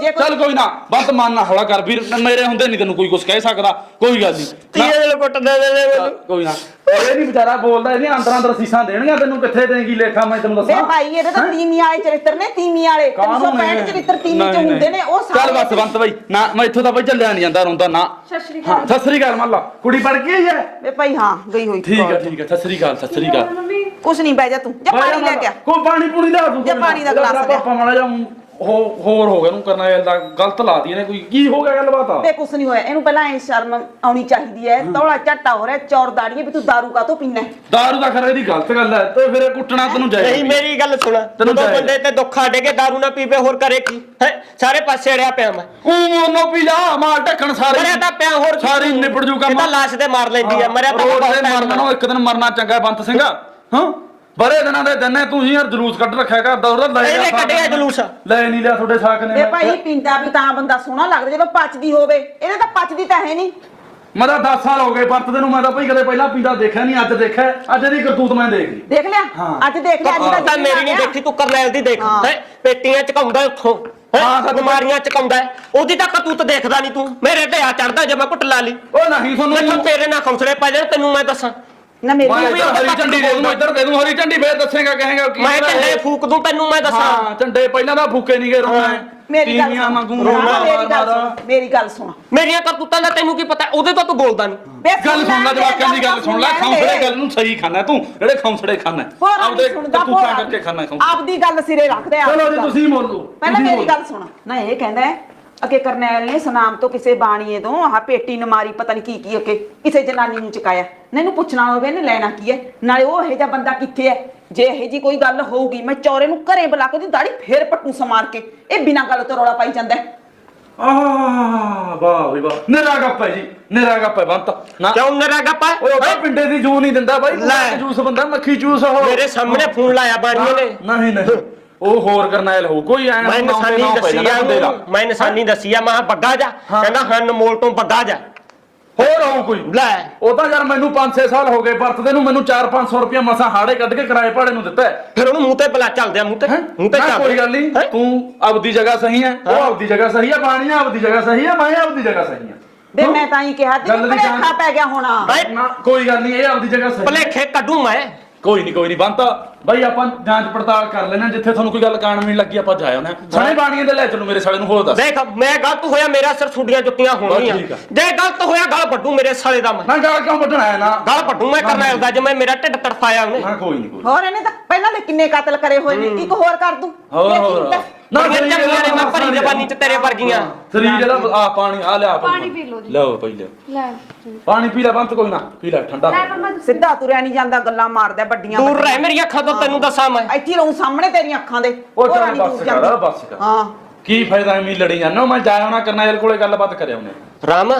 ਜੇ ਕੋਈ ਚੱਲ ਕੋਈ ਨਾ ਬੰਤ ਮਨ ਨਾ ਹੌਲਾ ਕਰ ਵੀਰ ਮੇਰੇ ਹੁੰਦੇ ਨਹੀਂ ਤੈਨੂੰ ਕੋਈ ਕੁਝ ਕਹਿ ਸਕਦਾ ਕੋਈ ਗੱਲ ਨਹੀਂ ਤੀਏ ਦੇ ਕੁੱਟ ਦੇ ਦੇ ਦੇ ਮੈਨੂੰ। ਕੋਈ ਨਾ। ਇਹ ਨਹੀਂ ਵਿਚਾਰਾ ਬੋਲਦਾ ਇਹਨੇ ਅੰਦਰਾਂ ਅੰਦਰ ਸੀਸਾਂ ਦੇਣਗੀਆਂ ਤੈਨੂੰ ਕਿੱਥੇ ਦੇਂਗੀ ਲੇਖਾ ਮੈਂ ਤੈਨੂੰ ਵੇ ਦੱਸਾਂ ਭਾਈ ਇਹਦੇ ਤਾਂ ਤੀਮੀ ਵਾਲੇ ਚਰਿੱਤਰ ਨੇ ਤੀਮੀ ਵਾਲੇ। 365 ਚਰਿੱਤਰ ਤੀਮੀ ਚ ਹੁੰਦੇ ਨੇ ਉਹ ਚੱਲ ਬਸ ਬੰਤ ਬਾਈ। ਨਾ ਮੈਂ ਇੱਥੋਂ ਤਾਂ ਬਾਈ ਚੱਲਿਆ ਨਹੀਂ ਜਾਂਦਾ ਰੋਂਦਾ ਨਾ। ਸਤਿ ਸ਼੍ਰੀ ਹਾਂ ਸਤਿ ਸ੍ਰੀ ਅਕਾਲ ਮੱਲਾ ਕੁੜੀ ਪੜ ਕੇ ਆਈ ਹੈ? ਵੇ ਭਾਈ ਹਾਂ ਗਈ ਹੋਈ। ਠੀਕ ਹੈ ਠੀਕ ਹੈ ਸਤਿ ਸ੍ਰੀ ਅਕਾਲ ਸਤਿ ਸ੍ਰੀ ਅਕਾਲ। ਕੁਛ ਨਹੀਂ ਬਹਿ ਜਾ ਤੂੰ। ਜਾ ਪਾਣੀ ਲੈ ਕੇ ਆ। ਕੋਈ ਪਾਣੀ ਪੂਣੀ ਲਿਆ ਤੂੰ ਜਾਂ ਪਾਣੀ ਦਾ ਗਲਾਸ ਲਿਆ। ਪਾਪਾ ਮਾੜਾ ਜਾ ਹੋਰ ਹੋ ਗਿਆ ਨੂੰ ਕਰਨਾ ਇਹਦਾ ਗਲਤ ਲਾਤੀ ਇਹਨੇ ਕੋਈ। ਕੀ ਹੋ ਗਿਆ ਗੱਲਬਾਤ? ਆ ਵੇ ਕੁਛ ਨਹੀਂ ਹੋਇਆ। ਇਹਨੂੰ ਪਹਿਲਾਂ ਐ ਸ਼ਰਮ ਆਉਣੀ ਚਾਹੀਦੀ ਹੈ। ਤੌਲਾ ਝੱਟਾ ਹੋ ਰਿਹਾ ਚੌਰ ਦਾੜੀਏ ਵੀ ਤੂੰ ਦਾਰੂ ਕਾਤੋਂ ਪੀਣਾ ਦਾਰੂ ਦਾ ਖਰੇ ਦੀ ਗਲਤ ਗੱਲ ਹੈ। ਤੇ ਫਿਰ ਇਹ ਕੁੱਟਣਾ ਤੈਨੂੰ ਨਹੀਂ ਜਾਇਜ਼ ਮੇਰੀ ਗੱਲ ਸੁਣ। ਤੈਨੂੰ ਜਾਇਜ਼। ਬੰਦੇ ਤੇ ਦੁੱਖ ਆ ਡਿੱਗੇ ਦਾਰੂ ਨਾ ਪੀਵੇ ਹੋਰ ਕਰੇ ਕੀ? ਹੈ? ਸਾਰੇ ਪਾਸੇ ਅੜਿਆ ਪਿਆ ਮੈਂ। ਉਹ ਮੋਨੋ ਪੀ ਜਾ ਮਾਰ ਢੱਕਣ ਸਾਰੇ। ਮਰਿਆ ਤਾਂ ਪਿਆ ਹੋਰ ਕੀ ਸਾਰੀ ਨਿਬੜ ਜੂ ਕੰਮ। ਇਹ ਤਾਂ ਲਾਸ਼ ਤੇ ਮਾਰ ਲੈਂਦੀ ਹੈ ਮਰਿਆ ਤਾਂ ਰੋਡ ਬਹੁਤ ਤੇ time ਮਰਨਾ ਨੂੰ ਇੱਕ ਦਿਨ ਮਰਨਾ ਚੰਗਾ ਬੰਤ ਸਿੰਘ। ਹਾਂ? ਬਰੇ ਦਿਨਾਂ ਦੇ ਦਿਨ ਨੇ ਤੂੰ ਯਾਰ ਜਲੂਸ ਕੱਢ ਰੱਖਿਆ ਘਰ ਦਾ ਉਹਦਾ ਲੈ ਇਹਨੇ ਲਿਆ ਕੱਢਿਆ ਜਲੂਸ। ਲੈ ਨਹੀਂ ਲਿਆ ਤੁਹਾਡੇ ਸਾਕ ਨੇ ਵੇ ਭਾਈ ਪੀਂਦਾ ਵੀ ਤਾਂ ਬੰਦਾ ਸੋਹਣਾ ਲੱਗਦਾ ਜਦੋਂ ਪਚਦੀ ਹੋਵੇ ਇਹਦੇ ਤਾਂ ਪਚਦੀ ਤਾਂ ਹੈ ਨਹੀਂ। ਮੈਂ ਤਾਂ 10 ਸਾਲ ਹੋ ਗਏ ਵਰਤਦੇ ਨੂੰ ਮੈਂ ਤਾਂ ਭਾਈ ਕਦੇ ਪਹਿਲਾਂ ਪੀਂਦਾ ਦੇਖਿਆ ਨਹੀਂ ਅੱਜ ਦੇਖਿਆ ਅੱਜ ਇਹਦੀ ਕਰਤੂਤ ਮੈਂ ਦੇਖ ਲਈ। ਦੇਖ ਲਿਆ? ਹਾਂ। ਅੱਜ ਦੇਖ ਲਿਆ ਅੱਜ ਦਾ ਤਾਂ ਮੇਰੀ ਨਹੀਂ। ਦੇਖੀ ਤੂੰ ਕਰਨੈਲ ਦੀ ਦੇਖ। ਹਾਂ। ਹੈ? ਪੇਟੀਆਂ ਚਕਾਉਂਦਾ ਉੱਥੋਂ। ਹਾਂ, ਹਾਂ ਸੱਚ। ਬਿਮਾਰੀਆਂ ਚਕਾਉਂਦਾ। ਹੈ। ਉਹਦੀ ਤਾਂ ਕਤੂਤ ਦੇਖਦਾ ਨਹੀਂ ਤੂੰ। ਮੇਰੇ ਢਿਆ ਚੜਦਾ ਜੇ ਮੈਂ ਘੁੱਟ ਲਾ ਲਈ। ਉਹ ਨਹੀਂ ਤੁਹਾਨੂੰ ਤੇਰੇ ਨਾਲ ਖੌਂਸਲੇ ਪੈ ਜਾਣ ਤੈਨੂੰ ਮੈਂ ਦੱਸਾਂ। ਨਾ ਮੇਰੀ ਮੈਂ ਇੱਧਰ ਹਰੀ ਝੰਡੀ ਦੇ ਦੂੰ ਇੱਧਰ ਦੇ ਦੂੰ ਹਰੀ ਝੰਡੀ ਫੇਰ ਦੱਸੇਗਾ ਕਹੇਗਾ ਕੀ ਮੈਂ ਝੰਡੇ? ਫੂਕ ਦੂੰ ਤੈਨੂੰ ਮੈਂ ਦੱਸਾਂ। ਹਾਂ ਝੰਡੇ ਪਹਿਲਾਂ ਤਾਂ ਫੂਕੇ ਨਹੀਂ ਗਏ ਰੋਣਾ ਮੇਰੀ ਗੱਲ ਸੁਣ। ਹਾਂ, ਰੋਣਾ ਮੇਰੀ ਗੱਲ ਸੁਣ। ਮੇਰੀਆਂ ਕਰਤੂਤਾਂ ਦਾ ਤੈਨੂੰ ਕੀ ਪਤਾ? ਉਹਦੇ ਤੋਂ ਤੂੰ ਬੋਲਦਾ ਨਹੀਂ ਗੱਲ ਸੁਣ ਲੈ ਜਵਾਕਾਂ ਦੀ ਗੱਲ ਸੁਣ ਲੈ ਖੌਂਸੜੇ ਗੱਲ ਨੂੰ ਸਹੀ ਖਾਣਾ ਤੂੰ ਜਿਹੜੇ ਖੌਂਸੜੇ ਖਾਣਾ। ਆਪਦੇ ਕਤੂਤਾਂ ਕਰਕੇ ਖਾਣਾ ਖੌਂਸੜੇ ਆਪਦੀ ਗੱਲ ਸਿਰੇ ਰੱਖਦੇ ਆ ਚਲੋ ਜੀ ਤੁਸੀਂ ਬੋਲੋ ਪਹਿਲਾਂ ਮੇਰੀ। ਗੱਲ ਸੁਣ। ਨਾ ਇਹ ਕਹਿੰਦਾ ਅਕੇ ਕਰਨੈਲ ਨੇ ਸੁਨਾਮ ਤੋਂ ਕਿਸੇ ਬਾਣੀਏ ਤੋਂ ਆਹ ਪੇਟੀ ਨਮਾਰੀ ਪਤਾ ਨਹੀਂ ਕੀ ਕੀ ਅਕੇ ਕਿਸੇ ਜਨਾਨੀ ਨੂੰ ਚਕਾਇਆ। ਨਾ ਇਹਨੂੰ ਪੁੱਛਣਾ ਹੋਵੇ ਇਹਨੇ ਲੈਣਾ ਕੀ ਹੈ? ਨਾਲੇ ਉਹ ਇਹੋ ਜਿਹਾ ਬੰਦਾ ਕਿੱਥੇ ਹੈ? ਜੇ ਇਹੋ ਜੀ ਕੋਈ ਗੱਲ ਹੋਊਗੀ ਮੈਂ ਚੌਰੇ ਨੂੰ ਘਰੇ ਬੁਲਾ ਕੇ ਉਹਦੀ ਦਾੜੀ ਫੇਰ ਪੱਟੂ ਸਮਾਰ ਕੇ। ਇਹ ਬਿਨਾਂ ਗੱਲ ਤੋਂ ਰੌਲਾ ਪਾਈ ਜਾਂਦਾ ਹੈ। ਆਹ ਵਾਹ ਵੀ ਵਾਹ। ਨਿਰਾ ਗੱਪ ਹੈ ਜੀ ਨਿਰਾ ਗੱਪ ਹੈ ਬੰਤ। ਨਾ। ਕਿਉਂ ਨਰਾ ਗੱਪਾ ਓਏ ਉਹ ਪਿੰਡੇ ਦੀ ਜੂ ਨਹੀਂ ਦਿੰਦਾ ਬਾਈ। ਲੈ। ਜੂਸ ਬੰਦਾ ਮੱਖੀ ਜੂਸ ਉਹ ਮੇਰੇ ਸਾਹਮਣੇ ਫੋਨ ਲਾਇਆ ਬਾਣੀਏ ਨੇ ਨਹੀਂ ਨਹੀਂ। ਉਹ ਹੋਰ ਕਰਨੈਲ ਹੋਊ। ਕੋਈ ਐ ਮੈਂ ਨਿਸ਼ਾਨੀ ਦੱਸੀ ਆ ਉਹਨੂੰ, ਮੈਂ ਨਿਸ਼ਾਨੀ ਦੱਸੀ ਆ ਮੈਂ ਕਿਹਾ ਬੱਗਾ ਜਾ। ਹਾਂ। ਕਹਿੰਦਾ ਹਨ ਮੋਲ ਤੋਂ ਬੱਗਾ ਜਾ। ਹੋਰ ਹੋਊ ਕੋਈ? ਲੈ। ਉਹ ਤਾਂ ਯਾਰ ਮੈਨੂੰ 5-6 ਸਾਲ ਹੋ ਗਏ ਵਰਤਦੇ ਨੂੰ ਮੈਨੂੰ 4-500 ਰੁਪਇਆ ਮਸਾਂ ਹਾੜੇ ਕੱਢ ਕੇ ਕਿਰਾਏ ਭਾੜੇ ਨੂੰ ਦਿੱਤਾ ਹੈ। ਫਿਰ ਉਹਨੂੰ ਮੂੰਹ ਤੇ ਬਲਾ ਚੱਲਦੇ ਆ ਮੂੰਹ ਤੇ ਹੈਂ? ਮੂੰਹ ਤੇ ਚੱਲ ਕੋਈ ਗੱਲ ਨਹੀਂ ਹੈਂ? ਤੂੰ ਆਪਦੀ ਜਗ੍ਹਾ ਸਹੀ ਹੈ ਉਹ ਹਾਂ। ਆਪਦੀ ਜਗ੍ਹਾ ਸਹੀ ਹੈ ਬਾਣੀਆਂ ਆਪਦੀ ਜਗ੍ਹਾ ਸਹੀ ਹੈ ਮੈਂ ਆਪਦੀ ਜਗ੍ਹਾ ਸਹੀ ਹਾਂ। ਵੇ ਮੈਂ ਤਾਂ ਹੀ ਕਿਹਾ ਗੱਲ ਜਾਣ- ਭਲੇਖਾ ਪੈ ਗਿਆ ਹੋਣਾ। ਨਾ ਕੋਈ ਗੱਲ ਨਹੀਂ ਇਹ ਆਪਦੀ ਜਗ੍ਹਾ ਸਹੀ ਹੈ। ਭਲੇਖੇ ਕੱਢੂ ਮੈਂ। ਕੋਈ ਨਹੀਂ ਕੋਈ ਨਹੀਂ ਬੰਤਾ ਬਾਈ ਆਪਾਂ ਜਾਂਚ ਪੜਤਾਲ ਕਰ ਲੈਣਾ ਜਿੱਥੇ ਤੁਹਾਨੂੰ ਕੋਈ ਗੱਲ ਕਾਣ ਨਹੀਂ ਲੱਗੀ ਆਪਾਂ ਜਾਇਆ ਉਹਨੇ ਸਣੇ ਬਾਣੀਆਂ ਦੇ ਲੈ ਚਲੋ ਮੇਰੇ ਸਾਲੇ ਨੂੰ ਹੋਰ ਦੱਸ। ਦੇਖ ਮੈਂ ਗਲਤ ਹੋਇਆ ਮੇਰਾ ਸਿਰ ਛੁੱਡੀਆਂ ਜੁੱਤੀਆਂ ਹੋਣਗੀਆਂ। ਬਸ ਠੀਕ ਆ। ਜੇ ਗਲਤ ਹੋਇਆ ਗਲ ਵੱਡੂ ਮੇਰੇ ਸਾਲੇ ਦਾ ਮੈਂ। ਨਾ ਗਾਲ ਕਿਉਂ ਵੱਢਣਾ ਹੈ ਨਾ? ਗਲ ਵੱਡੂ ਮੈਂ ਕਰਨਾ ਹੁੰਦਾ ਜਿਵੇਂ ਮੇਰਾ ਢਿੱਡ ਤੜਫਾਇਆ ਉਹਨੇ। ਨਾ ਕੋਈ ਨਹੀਂ ਕੋਈ ਹੋਰ ਇਹਨੇ ਤਾਂ ਪਹਿਲਾਂ ਦੇ ਕਿੰਨੇ ਕਤਲ ਕਰੇ ਹੋਏ ਨੇ ਇੱਕ ਹੋਰ ਕਰ ਦੂੰ। ਹੋਰ ਹੋਰ। ਬੜੀਆਂ ਸਰੀਰ ਚੰਗੀਆਂ ਨੇ ਮੈਂ ਭਰੀ ਜ਼ਬਾਨੀ ਚ ਤੇਰੇ ਵਰਗੀਆਂ। ਸਰੀਰ ਜਿਹੜਾ ਆ ਪਾਣੀ ਆ ਲਿਆ ਪਾਣੀ। ਪੀ ਲਓ ਜੀ। ਲਓ ਪਈ ਲਿਓ। ਲੈ। ਪਾਣੀ ਪੀ ਲੈ ਬੰਤ ਕੋਈ ਨਾ ਪੀ ਲੈ ਠੰਡਾ। ਲੈ ਮੰਮਾ ਸਿੱਧਾ ਤੁਰਿਆ ਨਹੀਂ ਜਾਂਦਾ ਗੱਲਾਂ ਮਾਰਦਾ ਵੱਡੀਆਂ ਦੂਰ। ਰਹਿ ਮੇਰੀ ਅੱਖਾਂ ਤੋਂ ਤੈਨੂੰ ਦੱਸਾਂ ਮੈਂ। ਇੱਥੇ ਰਹੂੰ ਸਾਹਮਣੇ ਤੇਰੀਆਂ ਅੱਖਾਂ ਦੇ। ਉਹ ਚੱਲ ਨਹੀਂ ਬੱਸ ਦੂਰ ਕਰ ਜਾਂਦੀ। ਬੱਸ ਕਰ। ਹਾਂ। ਕੀ ਫਾਇਦਾ ਐਵੇਂ ਲੜੀ ਜਾਂਦਾ ਮੈਂ ਜਾਇਆ ਹੋਣਾ ਕਰਨਾ ਕੋਲੇ ਗੱਲਬਾਤ ਕਰਿਆ ਉਹਨੇ। ਰਾਮ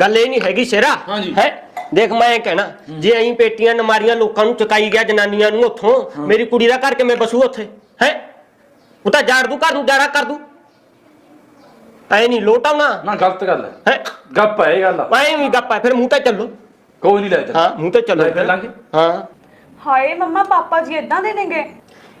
ਗੱਲ ਇਹ ਨਹੀਂ ਹੈਗੀ ਸ਼ੇਰਾ। ਹਾਂਜੀ। ਹੈ? ਦੇਖ ਮੈਂ ਇਹ ਕਹਿਣਾ ਜੇ ਐਂ ਪੇਟੀਆਂ ਨਮਾਰੀਆਂ ਲੋਕਾਂ ਨੂੰ ਚੁਕਾਈ ਗਿਆ ਜਨਾਨੀਆਂ ਨੂੰ ਉੱਥੋਂ ਮੇਰੀ ਕੁੜੀ ਦਾ ਘਰ ਕਿਵੇਂ ਬਸੂ ਉੱਥੇ? ਹੈ? ਉਹ ਤਾਂ ਜਾੜ ਦੂ ਘਰ ਨੂੰ ਜਾੜਾ ਕਰ ਦੂ। ਐ ਨਹੀਂ ਲੋਟਾਉਣਾ ਨਾ ਗਲਤ ਗੱਲ ਹੈ। ਹੈ? ਗੱਪ ਹੈ ਇਹ ਗੱਲ। ਐਂ ਵੀ ਗੱਪਾ ਫਿਰ ਮੂੰਹ ਤੇ ਚੱਲੋ। ਕੋਈ ਨਹੀਂ ਲੈ ਚੱਲ ਹਾਂ ਮੂੰਹ ਤੇ ਚੱਲੋ। ਲੈ ਚੱਲਾਂਗੇ। ਹਾਂ। ਹਾਏ ਮੰਮਾ ਪਾਪਾ ਜੀ ਇਦਾਂ ਦੇ ਨੇਗੇ।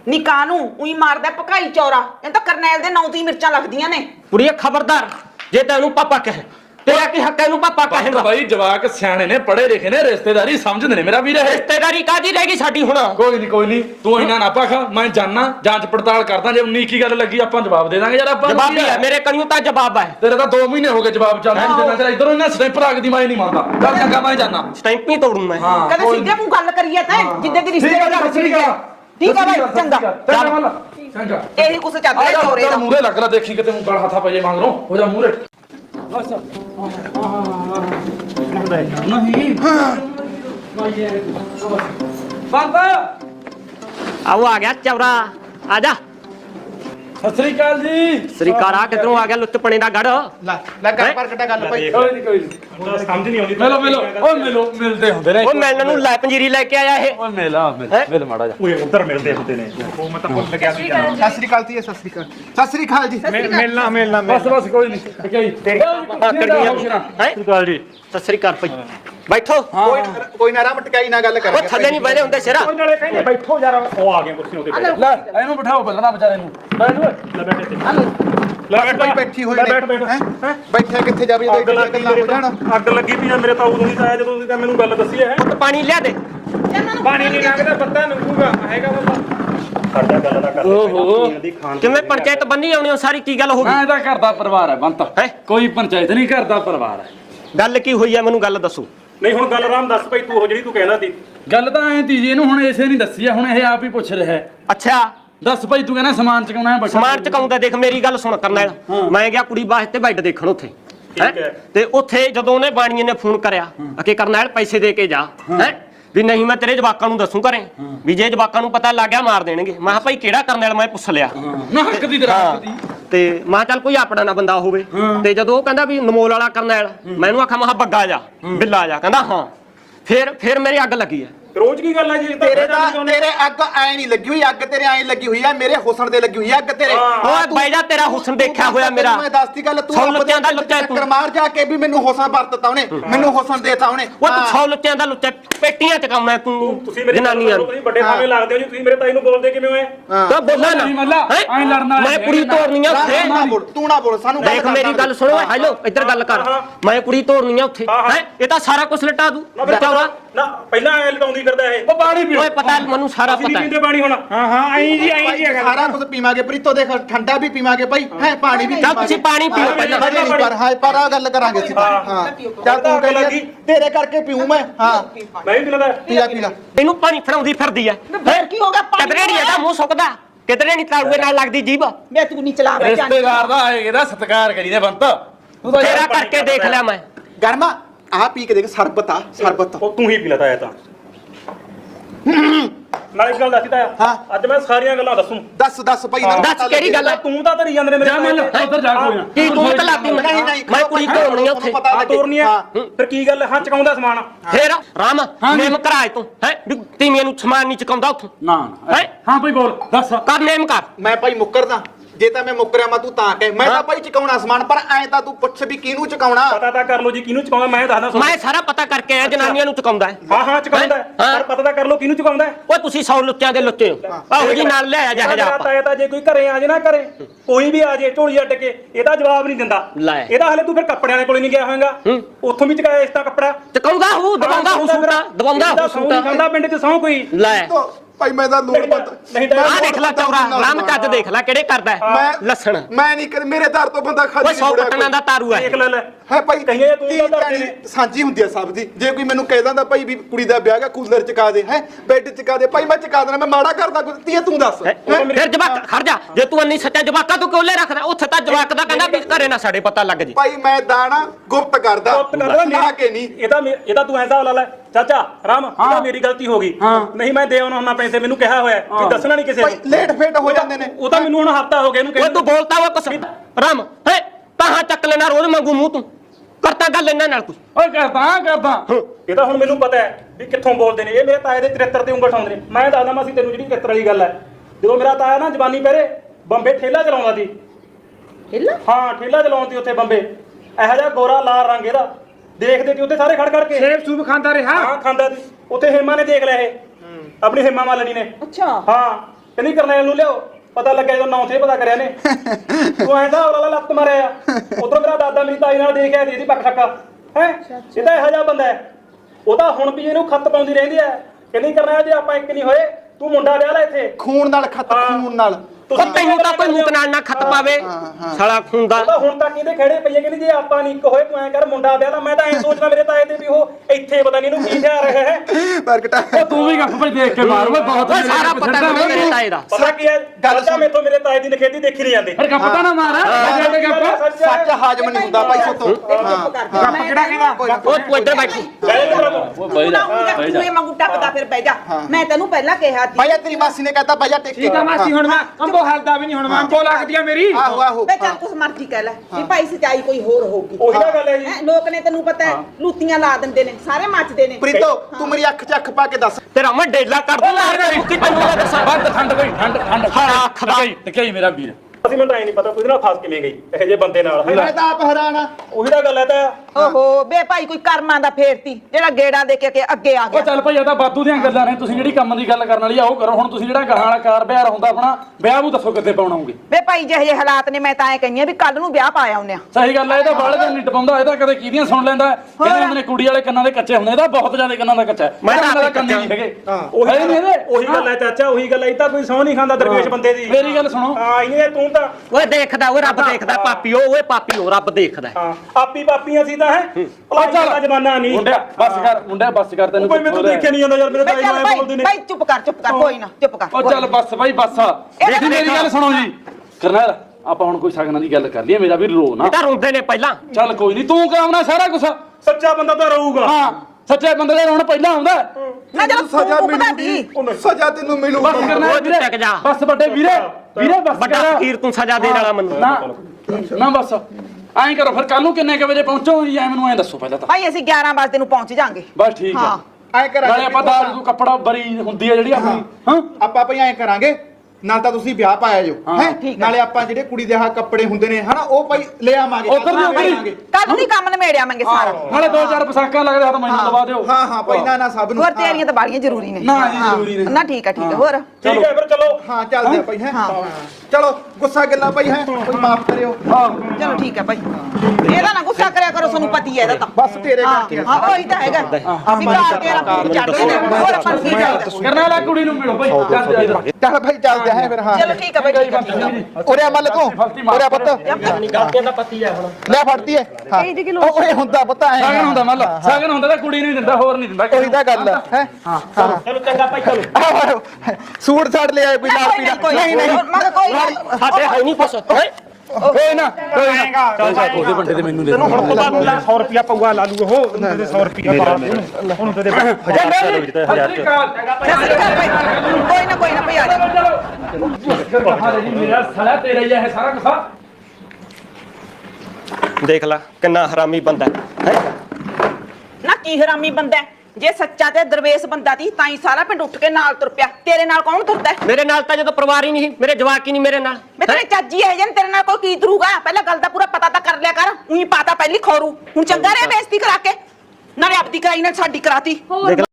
ਨਿਕਾਹ ਨੂੰ ਉਹੀ ਮਾਰਦਾ ਭਕਾਈ ਚੌਰਾ। ਇਹ ਤਾਂ ਕਰਨੈਲ ਦੇ ਨਾਂ ਤੋਂ ਹੀ ਮਿਰਚਾਂ ਲੱਗਦੀਆਂ ਨੇ। ਕੁੜੀਏ ਖਬਰਦਾਰ ਜੇ ਤੈਨੂੰ ਪਾਪਾ ਕਹੇ। ਤੇਰਾ ਕੀ ਹੱਕ ਹੈ ਇਹਨੂੰ ਪਾਪਾ ਬੰਤ ਕਹੇਗਾ ਬਾਈ ਜਵਾਕ ਸਿਆਣੇ ਨੇ ਪੜ੍ਹੇ ਲਿਖੇ ਨੇ ਰਿਸ਼ਤੇਦਾਰੀ ਸਮਝਦੇ ਨੇ ਮੇਰਾ ਵੀਰ ਇਹ। ਰਿਸ਼ਤੇਦਾਰੀ ਕਾਦੀ ਰਹੇਗੀ ਸਾਡੀ ਹੁਣ? ਕੋਈ ਨਹੀਂ ਕੋਈ ਨਹੀਂ ਤੂੰ ਇਹਨਾਂ ਨਾ ਪਾਖਾ ਮੈਂ ਜਾਣਾ ਜਾਂਚ ਪੜਤਾਲ ਕਰਦਾ ਜੇ ਉਨੀ ਕੀ ਗੱਲ ਲੱਗੀ ਆਪਾਂ ਜਵਾਬ ਦੇ ਦਾਂਗੇ ਯਾਰ ਆਪਾਂ ਜਵਾਬ ਹੀ ਹੈ ਮੇਰੇ ਕਣੀਓ ਤਾਂ ਜਵਾਬ ਹੈ। ਤੇਰੇ ਤਾਂ 2 ਮਹੀਨੇ ਹੋ ਗਏ ਜਵਾਬ ਚੱਲਦੇ ਨੂੰ ਜਿੰਨਾ ਚਿਰ ਇਧਰੋਂ ਇਹਨਾਂ ਸਟੈਂਪਰ ਆਗਦੀ ਮੈਂ ਨਹੀਂ ਮੰਨਦਾ। ਚੱਲ ਚੰਗਾ ਮੈਂ ਜਾਣਾ ਸਟੈਂਪ ਹੀ ਤੋੜੂ ਮੈਂ। ਹਾਂ ਕਦੇ ਸਿੱਧੇ ਮੂੰਹ ਗੱਲ ਕਰੀਏ ਤਾਂ ਜਿੱਦੇ ਦੀ ਹੈ ਰਿਸ਼ਤੇਦਾਰੀ ਠੀਕ ਹੈ। ਬਾਈ ਚੰਗਾ। ਚੰਗਾ ਇਹੀ ਕੁਛ ਚੱਲ ਰਿਹਾ ਚੌਰੇ ਦਾ। ਮੂਰੇ ਲੱਗ ਰਿਹਾ ਦੇਖੀ ਕਿਤੇ ਮੂੰਹ ਗਲ ਹੱਥਾ ਪਏ ਮੰਗਰੋਂ। ਹੋ ਜਾ ਮੂਰੇ ਨਹੀਂ ਬਾਬਾ ਆਓ ਆ ਗਿਆ ਚਵਰਾ ਆ ਜਾ। ਸਤਿ ਸ੍ਰੀ ਅਕਾਲ ਜੀ। ਸ੍ਰੀਕਾਰਾ ਕਿਧਰੋਂ ਆ ਗਿਆ ਲੁੱਟ ਪਣੇ ਦਾ ਗੜ? ਲੈ ਲੈ ਕਰ ਪਰ ਕੱਟਾ ਗੱਲ ਭਾਈ। ਕੋਈ ਨਹੀਂ ਕੋਈ ਨਹੀਂ ਸਮਝ ਨਹੀਂ ਆਉਂਦੀ। ਮਿਲੋ ਮਿਲੋ। ਓਏ ਮਿਲੋ ਮਿਲਦੇ ਹੁੰਦੇ ਨੇ ਉਹ ਮੈਨ ਨੂੰ ਲੈ ਪੰਜੀਰੀ ਲੈ ਕੇ ਆਇਆ ਇਹ। ਓਏ ਮਿਲਾ ਮਿਲ ਮਾੜਾ ਜਾ ਓਏ ਉਧਰ ਮਿਲਦੇ ਹੁੰਦੇ ਨੇ। ਉਹ ਮੈਂ ਤਾਂ ਭੁੱਲ ਗਿਆ ਸੀ ਜਾਣਾ ਸਤਿ ਸ੍ਰੀ ਅਕਾਲ ਜੀ ਸਤਿ ਸ੍ਰੀ ਅਕਾਲ। ਸਤਿ ਸ੍ਰੀ ਅਕਾਲ ਜੀ। ਮਿਲਣਾ ਮਿਲਣਾ ਬਸ ਬਸ ਕੋਈ ਨਹੀਂ ਠੀਕ ਹੈ ਜੀ। ਤੇਰੀ ਆ। ਕਰਨੀਆਂ ਹੈ? ਅਕਾਲ ਜੀ। ਸਤਿ ਸ੍ਰੀ ਅਕਾਲ ਭਾਈ। ਬੈਠੋ ਕੋਈ ਕੋਈ ਨਾ ਰਾਮ ਟਕਾਈ ਨਾ ਗੱਲ ਉਹ ਕਰਾਂਗੇ ਥੱਲੇ ਨਹੀਂ ਬਹਿਦੇ ਹੁੰਦੇ ਸਿਰਾ। ਉਹ ਨਾਲੇ ਕਹਿੰਦੇ ਬੈਠੋ ਯਾਰ ਉਹ ਆ ਗਏ ਕੁਰਸੀਆਂ ਤੇ ਬੈਠ ਲੈ ਇਹਨੂੰ ਬਿਠਾਓ ਪਹਿਲਾਂ ਨਾ ਵਿਚਾਰੇ ਨੂੰ। ਬੈਠ ਲੈ ਬੈਠ ਇੱਥੇ। ਲੈ ਬੈਠ ਭਾਈ ਬੈਠੀ। ਹੋਈ ਬੈਠ ਬੈਠ। ਹੈਂ? ਬੈਠੇ ਕਿੱਥੇ ਜਾਵੇ ਜਦੋਂ ਗੱਲਾਂ ਹੋ ਜਾਣ ਅੱਗ ਲੱਗੀ ਵੀ ਆ ਮੇਰੇ ਤਾਂ ਉਦੋਂ ਹੀ ਤਾਂ ਆਇਆ ਜਦੋਂ ਤੁਸੀਂ ਤਾਂ ਮੈਨੂੰ ਗੱਲ ਦੱਸੀ ਹੈ? ਪੁੱਤ ਪਾਣੀ ਲਿਆ ਦੇ। ਪਾਣੀ ਨਹੀਂ ਲੰਘਦਾ ਪੱਤਾ ਨੁਕੂਗਾ ਹੈਗਾ ਬਾਬਾ ਸਾਡਾ ਗੱਲ ਦਾ ਕਰਦੇ ਕਿਵੇਂ ਪੰਚਾਇਤ ਬੰਨੀ ਆਉਣੀ ਉਹ ਸਾਰੀ ਕੀ ਗੱਲ ਹੋ ਮੈਂ ਗਈ ਇਹਦਾ ਘਰ ਦਾ ਪਰਿਵਾਰ ਹੈ ਬੰਤ। ਹੈਂ? ਕੋਈ ਪੰਚਾਇਤ ਨਹੀਂ ਘਰ ਦਾ ਪਰਿਵਾਰ ਹੈ। ਗੱਲ ਕੀ ਹੋਈ ਹੈ ਮੈਨੂੰ ਗੱਲ ਦੱਸੋ। ਨਹੀਂ ਹੁਣ ਗੱਲ ਰਾਮ ਦੱਸ ਭਾਈ ਤੂੰ ਉਹ ਜਿਹੜੀ ਤੂੰ ਕਹਿੰਦਾ ਸੀ। ਗੱਲ ਤਾਂ ਐਂ ਤੀ ਜੀ ਇਹਨੂੰ ਹੁਣ ਇਸੇ ਨਹੀਂ ਦੱਸੀ ਆ ਹੁਣ ਇਹ ਆਪ ਹੀ ਪੁੱਛ ਰਿਹਾ ਹੈ। ਅੱਛਾ। ਦੱਸ ਭਾਈ ਤੂੰ ਕਹਿੰਦਾ ਸਮਾਨ ਚਕਾਉਣਾ ਹੈ ਬੱਚਾ ਸਮਾਨ ਚਕਾਉਂਦਾ ਦੇਖ ਮੇਰੀ ਗੱਲ ਸੁਣ ਕਰਨੈਲ। ਮੈਂ ਗਿਆ ਕੁੜੀ ਵਾਸਤੇ ਬੈੱਡ ਦੇਖਣ ਉੱਥੇ ਠੀਕ ਹੈਂ? ਹੈ। ਤੇ ਉੱਥੇ ਜਦੋਂ ਉਹਨੇ ਬਾਣੀਏ ਨੇ ਫੋਨ ਕਰਿਆ ਕਿ ਕਰਨੈਲ ਪੈਸੇ ਦੇ ਕੇ ਜਾ ਹੈ? ਵੀ ਨਹੀਂ ਮੈਂ ਤੇਰੇ ਜਵਾਕਾਂ ਨੂੰ ਦੱਸੂ ਘਰੇ। ਵੀ ਜੇ ਜਵਾਕਾਂ ਨੂੰ ਪਤਾ ਲੱਗ ਗਿਆ ਮਾਰ ਦੇਣਗੇ। ਮੈਂ ਕਿਹਾ ਭਾਈ ਕਿਹੜਾ ਕਰਨੈਲ ਮੈਂ ਪੁੱਛ ਲਿਆ। ਨਾ ਹੱਕ ਦੀ ਹੱਕ ਦੀ ਤੇ ਮੈਂ ਚੱਲ ਕੋਈ ਆਪਣਾ ਨਾ ਬੰਦਾ ਹੋਵੇ। ਤੇ ਜਦੋਂ ਉਹ ਕਹਿੰਦਾ ਵੀ ਨਮੋਲ ਵਾਲਾ ਕਰਨੈਲ ਮੈਨੂੰ ਆਖਾ ਮਹਾ ਬੱਗਾ ਜਾ ਬਿੱਲਾ ਜਾ। ਕਹਿੰਦਾ ਹਾਂ। ਫਿਰ ਫਿਰ ਮੇਰੇ ਅੱਗ ਲੱਗੀ ਹੈ। ਰੋਜ਼ ਕੀ ਗੱਲ ਹੈ ਜੀ ਇਹ ਤਾਂ ਤੇਰੇ ਨਹੀਂ ਦਾ ਤੇਰੇ ਅੱਗ ਐ ਨਹੀਂ ਲੱਗੀ ਹੋਈ ਅੱਗ ਤੇਰੇ ਐ ਲੱਗੀ ਹੋਈ ਆ ਮੇਰੇ ਹੁਸਨ ਦੇ ਲੱਗੀ ਹੋਈ ਆ ਅੱਗ ਤੇਰੇ। ਹਾਂ। ਓਏ ਜਾ ਤੇਰਾ ਹੁਸਨ ਦੇਖਿਆ ਹੋਇਆ ਮੇਰਾ। ਮੈਂ ਦੱਸਦੀ ਗੱਲ ਤੂੰ ਸੌ ਲੁੱਟਿਆਂ ਦਾ ਲੁੱਟਿਆ ਤੂੰ। ਮਾਰ ਜਾ ਕੇ ਵੀ ਮੈਨੂੰ ਹੁਸਨ ਵਰਤਤਾ ਉਹਨੇ ਮੈਨੂੰ ਹੁਸਨ ਦੇਤਾ ਉਹਨੇ। ਉਹ ਤੂੰ ਹਾਂ। ਸੌ ਲੁੱਟਿਆਂ ਦਾ ਲੁੱਟਿਆ ਪੇਟੀਆਂ ਚਕਾਉਣਾ ਤੂੰ ਤੁਸੀਂ ਮੇਰੇ ਜਨਾਨੀਆਂ ਨੂੰ। ਤੁਸੀਂ ਵੱਡੇ ਸਾਹਮਣੇ ਲੱਗਦੇ ਹੋ ਜੀ ਤੁਸੀਂ ਮੇਰੇ ਤਾਈ ਨੂੰ ਬੋਲਦੇ ਕਿਵੇਂ ਹੋਏ? ਤਾਂ ਬੋਲਾਂ ਨਾ। ਨਹੀਂ ਮੱਲਾ, ਹੈਂ? ਐਂ ਲੜਨ ਵਾਲੇ ਮੈਂ ਕੁੜੀ ਤੋਰਨੀ ਆ ਉੱਥੇ। ਤੂੰ ਨਾ ਬੋਲ ਤੂੰ ਨਾ ਬੋਲ ਸਾਨੂੰ ਦੇਖ ਮੇਰੀ ਗੱਲ ਸੁਣੋ ਹੈਲੋ ਇੱਧਰ ਗੱਲ ਕਰ। ਹਾਂ, ਹਾਂ। ਮੈਂ ਕੁੜੀ ਤੋਰਨੀ ਆ ਉੱਥੇ। ਹਾਂ, ਹਾਂ। ਹੈ? ਇਹ ਤਾਂ ਸਾਰਾ ਕੁਝ ਲਟਾ ਦੂ। ਨਾ ਪਹਿਲਾਂ ਐ ਲਟਾਉਂਦੀ ਫਿਰਦਾ ਇਹ? ਉਹ ਪਾਣੀ ਪੀਓ। ਓਏ ਪਤਾ ਮੈਨੂੰ ਸਾਰਾ ਅਸੀਂ ਨਹੀਂ ਪਤਾ। ਹੈ। ਪੀਂਦੇ ਪਾਣੀ ਹੁਣ। ਹਾਂ ਹਾਂ ਐਂ ਜੀ ਐਂ ਜੀ ਹੈਗਾ। ਸਾਰਾ ਕੁਝ ਪੀਵਾਂਗੇ। ਪ੍ਰੀਤੋ ਦੇਖ ਠੰਡਾ ਵੀ ਪੀਵਾਂਗੇ ਭਾਈ ਹੈ। ਪਾਣੀ ਵੀ ਚੱਲ ਤੁਸੀਂ ਪਾਣੀ ਪੀਓ ਪਹਿਲਾਂ। ਹਜੇ ਨਹੀਂ ਪਰ ਹਾਂ ਪਰ ਆ ਗੱਲ ਕਰਾਂਗੇ ਅਸੀਂ ਹਾਂ। ਚੱਲ ਤੂੰ ਅੱਗ ਲੱਗੀ। ਕਹਿੰਦੀ ਤੇਰੇ ਕਰਕੇ ਪੀਉ ਮੈਂ। ਹਾਂ। ਮੈਂ ਵੀ ਪੀਂਦਾ ਪੀਲਾ ਪੀਲਾ। ਇਹਨੂੰ ਪਾਣੀ ਫੜਾਉਂਦੀ ਫਿਰਦੀ ਐ ਫਿਰ ਕੀ ਹੋ ਗਿਆ? ਪਾਣੀ ਕਿਧਰੇ ਨਹੀਂ ਇਹਦਾ ਮੂੰਹ ਸੁੱਕਦਾ? ਕਿਧਰੇ ਨਹੀਂ ਤਾਲੂਏ ਨਾਲ ਲੱਗਦੀ ਜੀਭ? ਮੈਂ ਤੂੰ ਨਹੀਂ ਚਲਾ ਰਿਹਾ ਰਿਸ਼ਤੇਦਾਰ ਦਾ ਇਹਦਾ ਸਤਿਕਾਰ ਕਰੀਦੇ ਬੰਤ। ਤੂੰ ਤਾਂ ਤੇਰਾ ਕਰਕੇ ਦੇਖ ਲਿਆ ਮੈਂ। ਗਰਮਾ ਆ ਪੀ ਕੇ ਦੇਖ ਸਰਬਤ ਆ ਸਰਬਤ। ਉਹ ਤੂੰ ਹੀ ਪੀ ਲਤਾ ਤਾਂ। ਨਾਲ ਇੱਕ ਗੱਲ ਦੱਸੀ ਤਾਇਆ ਹਾਂ। ਅੱਜ ਮੈਂ ਸਾਰੀਆਂ ਗੱਲਾਂ ਦੱਸੂ ਦੱਸ ਦੱਸ ਭਾਈ ਇਹਨਾਂ ਨੂੰ ਦੱਸ ਪਤਾ ਕਿਹੜੀ ਗੱਲ ਲੱਗੇ। ਹੈ? ਤੂੰ ਤਾਂ ਧਰੀ ਜਾਂਦੇ ਨੇ ਮੇਰੇ ਜਾ ਮੰਨ ਲਓ, ਤਾਏ ਉੱਧਰ ਜਾ ਕੋਈ ਨਾ। ਕੀ ਤੂੰ ਤਲਾਤੀ ਮੈਂ ਨਹੀਂ, ਨਹੀਂ, ਮੈਂ ਕੁੜੀ ਤੋੜਨੀ ਆ ਉੱਥੇ ਪਤਾ ਹਾਂ ਲੱਗੇ। ਤੋਰਨੀ ਹੈ ਹਾਂ। ਫਿਰ ਕੀ ਗੱਲ ਹੈ? ਚਕਾਉਂਦਾ ਸਮਾਨ ਫੇਰ ਰਾਮ ਹਾਂਜੀ। ਨੇਮ ਕਰਾਏ ਤੂੰ ਹੈ ਨੂੰ ਸਮਾਨ ਨਹੀਂ ਚਕਾਉਂਦਾ ਉੱਥੋਂ ਨਾ ਨਾ ਹੈਂ? ਹਾਂ ਭਾਈ ਬੋਲ ਦੱਸ ਕਰ ਨੇਮ ਕਰ ਮੈਂ ਭਾਈ ਮੁੱਕਰਦਾ ਜੇ ਤਾਂ ਮੈਂ ਮੁੱਕਰਿਆ ਮੈਂ ਤੂੰ ਤਾਂ ਕਹਿ। ਮੈਂ ਤਾਂ ਭਾਈ ਚਕਾਉਣਾ ਸਮਾਨ ਪਰ ਐ ਤਾਂ ਤੂੰ ਪੁੱਛ ਵੀ ਕਿਹਨੂੰ ਚਕਾਉਣਾ। ਪਤਾ ਤਾਂ ਕਰ ਲੋ ਜੀ ਕਿਹਨੂੰ ਚਕਾਉਂਦਾ ਮੈਂ ਦੱਸਦਾ ਤੁਹਾਨੂੰ। ਮੈਂ ਸਾਰਾ ਪਤਾ ਕਰਕੇ ਆਇਆ ਜਨਾਨੀਆਂ ਨੂੰ ਚਕਾਉਂਦਾ ਹੈ। ਹਾਂ ਹਾਂ ਚਕਾਉਂਦਾ ਹੈ। ਹਾਂ। ਪਰ ਪਤਾ ਤਾਂ ਕਰ ਲੋ ਕਿਹਨੂੰ ਚਕਾਉਂਦਾ ਹੈ। ਓਏ ਤੁਸੀਂ ਸੌ ਲੁੱਤਿਆਂ ਦੇ ਲੁੱਤੇ ਹੋ। ਆਹੋ ਜੀ ਨਾਲ ਲਿਆਇਆ ਜਾ ਜਾ ਆਪਾਂ ਤਾਇਆ ਤਾਂ ਜੇ ਕੋਈ ਘਰੇ ਆ ਜੇ ਨਾ ਘਰੇ ਕੋਈ ਵੀ ਆ ਜੇ ਝੋਲੀ ਅੱਡ ਕੇ ਇਹਦਾ ਜਵਾਬ ਨਹੀਂ ਦਿੰਦਾ। ਲੈ। ਇਹਦਾ ਹਲੇ ਤੂੰ ਫਿਰ ਕੱਪੜਿਆਂ ਦੇ ਕੋਲੇ ਨਹੀਂ ਗਿਆ ਹੋਵੇਂਗਾ ਹੂੰ। ਉੱਥੋਂ ਵੀ ਚਕਾਇਆ ਇਸ ਤਾਂ ਕੱਪੜਾ। ਚਕਾਉਂਦਾ ਹੂ ਦਬਾਉਂਦਾ ਹੂ ਸੂਟਾ ਦਬਾਉਂਦਾ ਹੂ ਸੌਂ ਨਹੀਂ ਸੂਟਾ। ਖਾਂਦਾ ਪਿੰਡ 'ਚ ਸੌਂ ਕੋਈ। ਲੈ। ਭਾਈ ਮੈਂ ਤਾਂ ਲੋੜ ਬੰਦ ਨਹੀਂ ਤਾਂ ਆ ਦੇਖ ਲੈ ਚੌਰਾ ਰਾਮ ਚੱਜ ਦੇਖ ਲੈ ਕਿਹੜੇ ਕਰਦਾ ਹੈ? ਮੈਂ ਲੱਸਣ। ਮੈਂ ਨਹੀਂ ਕਰ ਮੇਰੇ ਦਰ ਤੋਂ ਬੰਦਾ ਖਾਲੀ ਸੌ ਪੱਟਣਾ ਦਾ ਤਾਰੂ ਹੈ। ਦੇਖ ਲੈ ਲੈ। ਹੈ ਭਾਈ ਕਹੀਏ ਤੂੰ ਤਾਂ ਭੈਣ ਨੇ। ਸਾਂਝੀ ਹੁੰਦੀ ਹੈ ਸਭ ਦੀ। ਜੇ ਕੋਈ ਮੈਨੂੰ ਕਹਿ ਦਿੰਦਾ ਭਾਈ ਵੀ ਕੁੜੀ ਦਾ ਵਿਆਹ ਹੈ ਕੂਲਰ ਚਕਾ ਦੇ ਹੈ? ਬੈੱਡ ਚਕਾ ਦੇ। ਭਾਈ ਮੈਂ ਚਕਾ ਦੇਣਾ ਮੈਂ ਮਾੜਾ ਕਰਦਾ ਕੋਈ। ਧੀਏ ਤੂੰ ਦੱਸ। ਹੈਂ? ਫਿਰ ਜਵਾਕ ਖੜ ਜਾ। ਜੇ ਤੂੰ ਅੰਨੀ ਸੱਚਾ ਜਵਾਕਾ ਤੂੰ ਕਿਉਂ ਲੈ ਰੱਖਦਾ? ਉੱਥੇ ਤਾਂ ਜਵਾਕ ਦਾ ਕਹਿੰਦਾ ਵੀ ਘਰੇ ਨਾ ਸਾਡੇ ਪਤਾ ਲੱਗ ਜੀ। ਭਾਈ ਮੈਂ ਦਾਣਾ ਗੁਪਤ ਕਰਦਾ। ਗੁਪਤ ਕਰਦਾ ਨਾ ਕੇ ਨਹੀਂ। ਇਹਦਾ ਮੇ- ਇਹਦਾ ਤੂੰ ਐਸਾ ਲਾ ਲੈ। ਚਾਚਾ ਰਾਮ ਇਹਦਾ ਮੇਰੀ ਗਲਤੀ ਹੋ ਗਈ। ਨਹੀਂ ਮੈਂ ਦੇ ਆਉਣਾ ਹੁੰਦਾ ਪੈਸੇ ਮੈਨੂੰ ਕਿਹਾ ਹੋਇਆ ਵੀ ਦੱਸਣਾ ਨਹੀਂ ਕਿਸੇ ਨੂੰ। ਲੇਟ ਫੇਟ ਹੋ ਜਾਂਦੇ ਨੇ। ਉਹ ਤਾਂ ਮੈਨੂੰ ਹੁਣ ਹਫਤਾ ਹੋ ਗਿਆ ਇਹਨੂੰ ਓਏ ਕਹਿੰਦੇ ਤੂੰ ਬੋਲਤਾ ਵਾ ਕੁਛ? ਰਾਮ ਹੈ ਤਾਹਾਂ ਚੱਕ ਲੈਣਾ ਰੋਜ਼ ਮੰਗੂ ਮੂੰਹ ਤੂੰ। ਕਰਤਾ ਗੱਲ ਇਹਨਾਂ ਨਾਲ ਕੁਛ। ਓਏ ਕਰਦਾ ਕਰਦਾ। ਇਹ ਤਾਂ ਹੁਣ ਮੈਨੂੰ ਪਤਾ ਹੈ ਵੀ ਕਿੱਥੋਂ ਬੋਲਦੇ ਨੇ। ਇਹ ਮੇਰੇ ਤਾਏ ਦੇ 73 ਤੇ ਉਂਗਲ ਠਾਉਂਦੇ ਨੇ। ਮੈਂ ਦੱਸਦਾ ਮਾਸੀ ਤੈਨੂੰ ਜਿਹੜੀ 73 ਵਾਲੀ ਗੱਲ ਹੈ। ਜਦੋਂ ਮੇਰਾ ਤਾਇਆ ਨਾ ਜਵਾਨੀ ਪਹਿਰੇ ਬੰਬੇ ਠੇਲਾ ਚਲਾਉਂਦਾ ਸੀ। ਹਿੱਲਾ ਹਾਂ ਠੇਲਾ ਚਲਾਉਂਦੀ ਉੱਥੇ ਬੰਬੇ। ਇਹੋ ਜਿਹਾ ਗੋਰਾ ਲਾਲ ਰੰਗ ਇਹਦਾ। ਦੇਖਦੇ ਤੇ ਉੱਥੇ ਸਾਰੇ ਖੜ ਖੜ ਕੇ। ਸੇਬ ਸੂਬ ਖਾਂਦਾ ਰਿਹਾ? ਹਾਂ ਖਾਂਦਾ ਸੀ। ਉੱਥੇ ਹੇਮਾ ਨੇ ਦੇਖ ਲਿਆ ਇਹ। ਆਪਣੀ ਹੇਮਾ ਮਾਲਣੀ ਨੇ। ਅੱਛਾ। ਹਾਂ ਕਹਿੰਦੀ ਕਰਨੈਲ ਨੂੰ ਲਿਓ ਪਤਾ ਲੱਗਿਆ ਜਦੋਂ ਨਾਂ ਤੇ ਪਤਾ ਕਰਿਆ ਨੇ। ਤੂੰ ਐਂ ਤਾਂ ਵਾਲਾ ਲੱਤ ਮਾਰਿਆ। ਉਧਰ ਮੇਰਾ ਦਾਦਾ ਮੇਰੀ ਤਾਈ ਨਾਲ ਦੇਖਿਆ ਦੀ ਇਹਦੀ ਪੱਕ ਛੱਕਾ। ਹੈ? ਇਹ ਤਾਂ ਇਹੋ ਜਿਹਾ ਬੰਦਾ ਹੈ। ਉਹ ਤਾਂ ਹੁਣ ਵੀ ਇਹਨੂੰ ਖੱਤ ਪਾਉਂਦੀ ਰਹਿੰਦੀ ਹੈ। ਕਹਿੰਦੀ ਕਰਨੈਲ ਜੇ ਆਪਾਂ ਇੱਕ ਨਹੀਂ ਹੋਏ ਤੂੰ ਮੁੰਡਾ ਵਿਆਹ ਲੈ ਇੱਥੇ। ਖੂਨ ਨਾਲ ਖਤ। ਖੂਨ ਨਾਲ। ਉਹ ਤੈਨੂੰ ਤਾਂ ਕੋਈ ਮੂਤ ਨਾਲ ਨਾ ਖੱਤ ਪਾਵੇ ਸਾਲਾ ਖੂਨ ਦਾ ਉਹ ਤਾਂ ਹੁਣ ਤੱਕ ਇਹਦੇ ਖੜੇ ਪਈਏ ਕਹਿੰਦੀ ਜੇ ਆਪਾਂ ਨਹੀਂ ਇੱਕ ਹੋਏ ਤੂੰ ਐਂ ਕਰ ਮੁੰਡਾ ਵਿਆਹ ਲਾ ਮੈਂ ਤਾਂ ਐਂ ਸੋਚਦਾ ਮੇਰੇ ਤਾਏ ਤੇ ਵੀ ਉਹ ਇੱਥੇ ਪਤਾ ਨਹੀਂ ਇਹਨੂੰ ਕੀ ਥਿਆ ਰਿਹਾ ਹੈ ਪ੍ਰਗਟਾ ਓ ਤੂੰ ਵੀ ਗੱਪ ਭਾਈ ਦੇਖ ਕੇ ਮਾਰ ਓਏ ਬਹੁਤ ਓਏ ਸਾਰਾ ਪਤਾ ਮੈਨੂੰ ਮੇਰੇ ਤਾਏ ਦਾ ਪਤਾ ਕੀ ਹੈ ਗੱਲ ਤਾਂ ਮੇਥੋਂ ਮੇਰੇ ਤਾਏ ਦੀ ਨਖੇਦੀ ਦੇਖੀ ਨਹੀਂ ਜਾਂਦੀ ਫਿਰ ਗੱਪ ਤਾਂ ਨਾ ਮਾਰ ਸੱਚ ਦੇ ਗੱਪ ਹੈ। ਸੱਚ ਹਾਜ਼ਮ ਨਹੀਂ ਹੁੰਦਾ ਭਾਈ ਸੋਤੋ ਗੱਪ ਕਿਹੜਾ ਕਹਿੰਦਾ ਓਏ ਤੂੰ ਇੱਧਰ ਬੈਠੀ। ਓ ਬਈ ਜਾ ਬਈ ਜਾ ਤੂੰ ਮੰਗੂ ਟੱਕਦਾ ਫਿਰ ਬਹਿ ਜਾ ਮੈਂ ਤੈਨੂੰ ਪਹਿਲਾਂ ਕਿਹਾ ਸੀ ਭਾਈ ਤੇਰੀ ਮਾਸੀ ਨੇ ਕਹਤਾ ਭਾਈ ਟਿਕ ਠੀਕ ਆ ਮਾਸੀ ਹੁਣ ਮੈਂ ਅੰਬੋ ਹਲਦਾ ਵੀ ਨਹੀਂ ਹੁਣ ਮੈਂ ਅੰਬੋ ਲੱਗਦੀ ਆ ਮੇਰੀ। ਆਹੋ ਚੱਲ ਕੁਛ ਮਰਜ਼ੀ ਕਹਿ ਲੈ। ਵੀ ਭਾਈ ਸਚਾਈ ਕੋਈ ਹੋਰ ਹੋਊਗੀ। ਉਹੀ ਤਾਂ ਗੱਲ ਹੈ ਜੀ। ਹੈਂ, ਲੋਕ ਨੇ ਤੈਨੂੰ ਪਤਾ ਹੈ ਲੂਤੀਆਂ ਲਾ ਦਿੰਦੇ ਨੇ ਸਾਰੇ ਮੱਚਦੇ ਨੇ। ਪ੍ਰੀਤੋ ਤੂੰ ਮੇਰੀ ਅੱਖ 'ਚ ਅੱਖ ਪਾ ਕੇ ਦੱਸ। ਤੇਰਾ ਮੈਂ ਡੇਲਾ ਕਰ ਦੂੰ ਕਿ ਤੈਨੂੰ ਮੈਂ ਦੱਸਾਂ। ਬੰਦ ਠੰਡ ਬਈ ਠੰਡ ਠੰਡ। ਹਾਂ, ਖਦਾ। ਟਿਕਾਈ ਟਿਕਾਈ ਮੇਰਾ ਵੀਰ। ਅਸੀਂ ਮੈਨੂੰ ਤਾਂ ਐ ਨਹੀਂ ਪਤਾ ਕੋਈ ਨਾਲ ਫਸ ਕਿਵੇਂ ਗਈ? ਇਹੋ ਜਿਹੇ ਬੰਦੇ ਨਾਲ? ਮੈਂ ਤਾਂ ਆਪ ਹੈਰਾਨ ਆ। ਉਹੀ ਤਾਂ ਗੱਲ ਹੈ ਤਾਂ। ਓਹੋ ਬੇ ਭਾਈ ਕੋਈ ਕਰਮਾਂ ਦਾ ਫੇਰਤੀ ਜਿਹੜਾ ਗੇੜਾ ਦੇ ਕੇ ਕੇ ਅੱਗੇ ਆ ਓ ਗਿਆ ਚੱਲ ਭਾਈ ਇਹ ਤਾਂ ਬਾਦੂ ਦੀਆਂ ਗੱਲਾਂ ਨੇ ਤੁਸੀਂ ਜਿਹੜੀ ਕੰਮ ਦੀ ਗੱਲ ਕਰਨ ਵਾਲੀ ਆ ਉਹ ਕਰੋ। ਹੁਣ ਤੁਸੀਂ ਜਿਹੜਾ ਗਾਹਾਂ ਵਾਲਾ ਕਾਰ ਵਿਹਾਰ ਹੁੰਦਾ ਆਪਣਾ ਵਿਆਹ ਨੂੰ ਦੱਸੋ ਕਿੱਥੇ ਪਾਉਣਾਉਂਗੇ ਵੇ ਭਾਈ ਜਿਹੇ ਜਿਹੇ ਹਾਲਾਤ ਨੇ ਮੈਂ ਤਾਂ ਐ ਕਹਿੰਨੀ ਆ ਵੀ ਕੱਲ ਨੂੰ ਵਿਆਹ ਪਾਇਆ ਉਹਨੇ ਸਹੀ ਗੱਲ ਹੈ ਇਹ ਤਾਂ ਬਾਲੇ ਦਾ ਨਹੀਂ ਟਪਾਉਂਦਾ ਇਹ ਤਾਂ ਕਦੇ ਕਿਹਦੀਆਂ ਸੁਣ ਲੈਂਦਾ। ਕਹਿੰਦੇ ਹੁੰਦੇ ਨੇ ਕੁੜੀ ਵਾਲੇ ਕੰਨਾਂ ਦੇ ਕੱਚੇ ਹੁੰਦੇ ਇਹਦਾ ਬਹੁਤ ਜ਼ਿਆਦਾ ਕੰਨਾਂ ਦਾ ਕੱਚਾ ਹੈ। ਮੈਂ ਤਾਂ ਕੰਨਾਂ ਦਾ ਕੰਨ ਨਹੀਂ। ਹੈਗੇ। ਉਹੀ ਹੈ ਨਹੀਂ ਇਹਦੇ। ਉਹੀ ਗੱਲ ਹੈ ਚਾਚਾ ਉਹੀ ਗੱਲ ਹੈ ਇਹ ਤਾਂ ਕੋਈ ਸੌ ਨਹੀਂ ਖਾਂਦਾ ਦਰਵੇਸ਼ ਬੰਦੇ ਦੀ। ਮੇਰੀ ਗੱਲ ਸੁਣੋ। ਹਾਂ ਇਹ ਤੂੰ ਤਾਂ ਓਏ ਦੇਖਦਾ ਓਏ ਰੱਬ ਦੇਖਦਾ ਪਾਪੀਓ ਓਏ ਪਾਪੀਓ ਰੱਬ ਦੇਖਦਾ। ਹਾਂ ਆਪੀ ਪਾਪੀਆਂ ਸੀ ਤਾਂ ਹੈ। ਭਲਾਈ ਦਾ ਜ਼ਮਾਨਾ ਨਹੀਂ। ਮੁੰਡਿਆ ਬਸ ਕਰ ਮੁੰਡਿਆ ਬਸ ਕਰ ਤੈਨੂੰ ਕੋਈ ਮੈਨੂੰ ਦੇਖਿਆ ਨਹੀਂ ਜਾਂਦਾ ਯਾਰ ਮੇਰੇ ਭਾਈ ਬੋਲਦੇ ਨੇ। ਭਾਈ ਚੁੱਪ ਕਰ ਚੁੱਪ ਕਰ ਕੋਈ ਨਾ ਚੁੱਪ ਕਰ ਉਹ ਚੱਲ ਬੱਸ ਬਾਈ ਬੱਸ। ਦੇਖੀ ਮੇਰੀ ਗੱਲ ਸੁਣੋ ਜੀ। ਕਰਨੈਲ ਆਪਾਂ ਹੁਣ ਕੋਈ ਸ਼ਗਨਾਂ ਦੀ ਗੱਲ ਕਰ ਲਈਏ ਮੇਰਾ ਵੀ ਰੋ ਨਾ। ਇਹ ਤਾਂ ਰੋਂਦੇ ਨੇ ਪਹਿਲਾਂ। ਚੱਲ ਕੋਈ ਨਹੀਂ ਤੂੰ ਕਰਾਉਣਾ ਸਾਰਾ ਕੁਝ ਸੱਚਾ ਬੰਦਾ ਤਾਂ ਰਹੂਗਾ। ਹਾਂ ਸੱਚੇ ਬੰਦੇ ਦਾ ਰੋਣ ਪਹਿਲਾਂ ਆਉਂਦਾ। ਨਾ ਜਦੋਂ ਸਜ਼ਾ ਮਿਲੂਗੀ। ਸਜ਼ਾ ਤੈਨੂੰ ਮਿਲੂਗੀ। ਬਸ ਕਰਨਾ ਜਾ। ਬਸ ਵੱਡੇ ਵੀਰੇ ਵੀਰੇ ਬਸ ਵੱਡਾ ਫਕੀਰ ਤੂੰ ਸਜ਼ਾ ਦੇਣ ਵਾਲਾ ਮੈਨੂੰ। ਨਾ ਨਾ ਬਸ। ਐਂ ਕਰੋ ਫਿਰ ਕੱਲ ਨੂੰ ਕਿੰਨੇ ਕ ਵਜੇ ਪਹੁੰਚੋ ਜੀ? ਐ ਮੈਨੂੰ ਐਂ ਦੱਸੋ ਪਹਿਲਾਂ ਤਾਂ। ਭਾਈ ਅਸੀਂ 11 ਵਜੇ ਨੂੰ ਪਹੁੰਚ ਜਾਾਂਗੇ। ਬਸ ਠੀਕ ਆ। ਹਾਂ। ਐ ਕਰਾਂਗੇ ਨਾਲੇ ਆਪਾਂ ਦਾਲ ਨੂੰ ਕੱਪੜਾ ਬਰੀ ਹੁੰਦੀ ਆ ਜਿਹੜੀ ਆਪਣੀ। ਹਾਂ। ਆਪਾਂ ਭਾਈ ਐ ਕਰਾਂਗੇ ਨਾਲ ਤਾਂ ਤੁਸੀਂ ਵਿਆਹ ਪਾਇਆ ਜੋ ਹੈ। ਨਾਲੇ ਆਪਾਂ ਜਿਹੜੇ ਕੁੜੀ ਦੇ ਆਹ ਕੱਪੜੇ ਹੁੰਦੇ ਨੇ ਹਨਾ ਉਹ ਭਾਈ ਲੈ ਆਵਾਂਗੇ ਉੱਧਰ ਦੀ ਉੱਧਰ ਹੀ। ਆਵਾਂਗੇ। ਕੱਲ ਨਹੀਂ ਕੰਮ ਸਾਰਾ। ਨਾਲੇ ਦੋ ਚਾਰ ਪਸਾਕਾਂ ਲੱਗਦੇ ਹੱਥ ਮੈਨੂੰ ਦਵਾ ਦਿਓ। ਹਾਂ ਹਾਂ ਭਾਈ ਨਾ ਨਾ ਸਭ ਨੂੰ। ਹੋਰ ਤਿਆਰੀਆਂ ਤਾਂ ਬਾੜੀਆਂ ਜ਼ਰੂਰੀ ਨੇ। ਨਾ ਜੀ। ਜ਼ਰੂਰੀ ਨੇ। ਨਾ ਠੀਕ ਆ ਠੀਕ ਆ ਹੋਰ? ਠੀਕ ਹੈ ਫਿਰ ਚਲੋ। ਹਾਂ ਚੱਲਦੇ ਆ ਭਾਈ ਹੈ। ਚਲੋ ਗੁੱਸਾ ਗੱਲਾਂ ਭਾਈ ਹੈ? ਕੋਈ ਮਾਫ ਕਰਿਓ। ਚਲੋ ਠੀਕ ਹੈ ਭਾਈ। ਇਹਦਾ ਨਾ ਗੁੱਸਾ ਤੁਹਾਨੂੰ ਪਤੀ ਹੈ ਇਹਦਾ ਤਾਂ। ਬਸ ਤੇਰੇ ਹਾਂ ਕਰਕੇ ਹਾਂ ਉਹੀ ਤਾਂ ਹੈਗਾ। ਵੀ ਘਰ ਕੇ ਰੱਬ ਚੜਦੇ ਨੇ ਹੋਰ ਆਪਾਂ ਨੂੰ ਕੀ ਚਾਹੀਦਾ? ਕਰਨਾ ਵਾਲਾ ਕੁੜੀ ਨੂੰ ਮਿਲੋ ਭਾਈ ਚੱਲ ਜਾ ਇੱਧਰ। ਚੱਲ ਭਾਈ ਚੱਲਦੇ ਹੈ ਫਿਰ ਹਾਂ। ਚਲੋ ਠੀਕ ਹੈ ਭਾਈ ਠੀਕ ਹੈ, ਠੀਕ ਹੈ ਉਰੇ ਆ ਮੱਲ ਤੂੰ ਉਰੇ ਆ ਪੁੱਤ। ਦਾ ਪਤੀ ਆ ਹੁਣ। ਲੈ ਫੜਦੀ ਹੈ। ਹਾਂ ਉਹ ਓਏ ਹੁੰਦਾ ਪੁੱਤ ਐ ਸਾਗਨ ਹੁੰਦਾ ਮੰਨ ਲਾ ਸਾਗਨ ਹੁੰਦਾ ਤਾਂ ਕੁੜੀ ਨੂੰ ਹੀ ਦਿੰਦਾ ਹੋਰ ਨਹੀਂ ਦਿੰਦਾ ਉਹੀ ਤਾਂ ਗੱਲ ਹੈ? ਹਾਂ ਚਲੋ ਚੰਗਾ ਭਾਈ ਚਲੋ। ਸੂਟ ਸਾੜ ਲਿਆ ਕੋਈ ਲਾਲ ਪੀਲਾ ਨਹੀਂ ਨਹੀਂ। ਸਾਡੇ ਹੈ ਨਹੀਂ ਕੁਛ। ਓਏ ਕੋਈ ਨਾ ਕੋਈ ਨਾ। ਚੱਲ ਜਾ ਉਹਦੇ ਬੰਦੇ ਤੇ ਮੈਨੂੰ ਦੇ ਦੇ ਹੁਣ ਪਤਾ ਨੂੰ 100 ਰੁਪਿਆ ਪਊਗਾ ਲਾ ਲੂ ਉਹ ਉਹਨੂੰ ਦੇ 100 ਰੁਪਿਆ ਪਾ ਦੇ ਉਹਨੂੰ ਦੇ ਦੇ ਹਜ਼ਾਰ ਰੁਪਏ ਸਤਿ ਸ਼੍ਰੀ ਅਕਾਲ। ਭਾਈ। ਕੋਈ ਨਾ ਕੋਈ ਨਾ ਭਾਈ ਆ ਜਾ। ਮੇਰਾ ਸਾਲਾ ਤੇਰਾ ਹੀ ਹੈ ਸਾਰਾ ਕੁਛ ਦੇਖ ਲੈ ਕਿੰਨਾ ਹਰਾਮੀ ਬੰਦਾ ਹੈਂ? ਨਾ ਕੀ ਹਰਾਮੀ ਬੰਦਾ ਹੈ? ਜੇ ਸੱਚਾ ਤੇ ਦਰਵੇਸ਼ ਬੰਦਾ ਸੀ ਤਾਂ ਹੀ ਸਾਰਾ ਪਿੰਡ ਉੱਠ ਕੇ ਨਾਲ ਤੁਰ ਪਿਆ। ਤੇਰੇ ਨਾਲ ਕੌਣ ਤੁਰਦਾ ਹੈ? ਮੇਰੇ ਨਾਲ ਤਾਂ ਜਦੋਂ ਪਰਿਵਾਰ ਹੀ ਨਹੀਂ ਮੇਰੇ ਜਵਾਕ ਹੀ ਨਹੀਂ ਮੇਰੇ ਨਾਲ। ਮੈਂ ਤੇਰੇ ਚਾਜੀ ਹੈ ਜਨ ਤੇਰੇ ਨਾਲ ਕੋਈ ਕੀ ਤਰੂਗਾ? ਪਹਿਲਾਂ ਗੱਲ ਦਾ ਪੂਰਾ ਪਤਾ ਤਾਂ ਕਰ ਲਿਆ ਕਰ। ਉਹੀ ਪਾਤਾ ਪਹਿਲੀ ਖੋਰੂ। ਹੁਣ ਚੰਗਾ ਰਿਹਾ ਬੇਇੱਜ਼ਤੀ ਕਰਾ ਕੇ? ਨਾਲੇ ਆਪਦੀ ਕਰਾਈ ਨਾਲ ਸਾਡੀ ਕਰਾਤੀ। ਦੇਖ ਲੈ।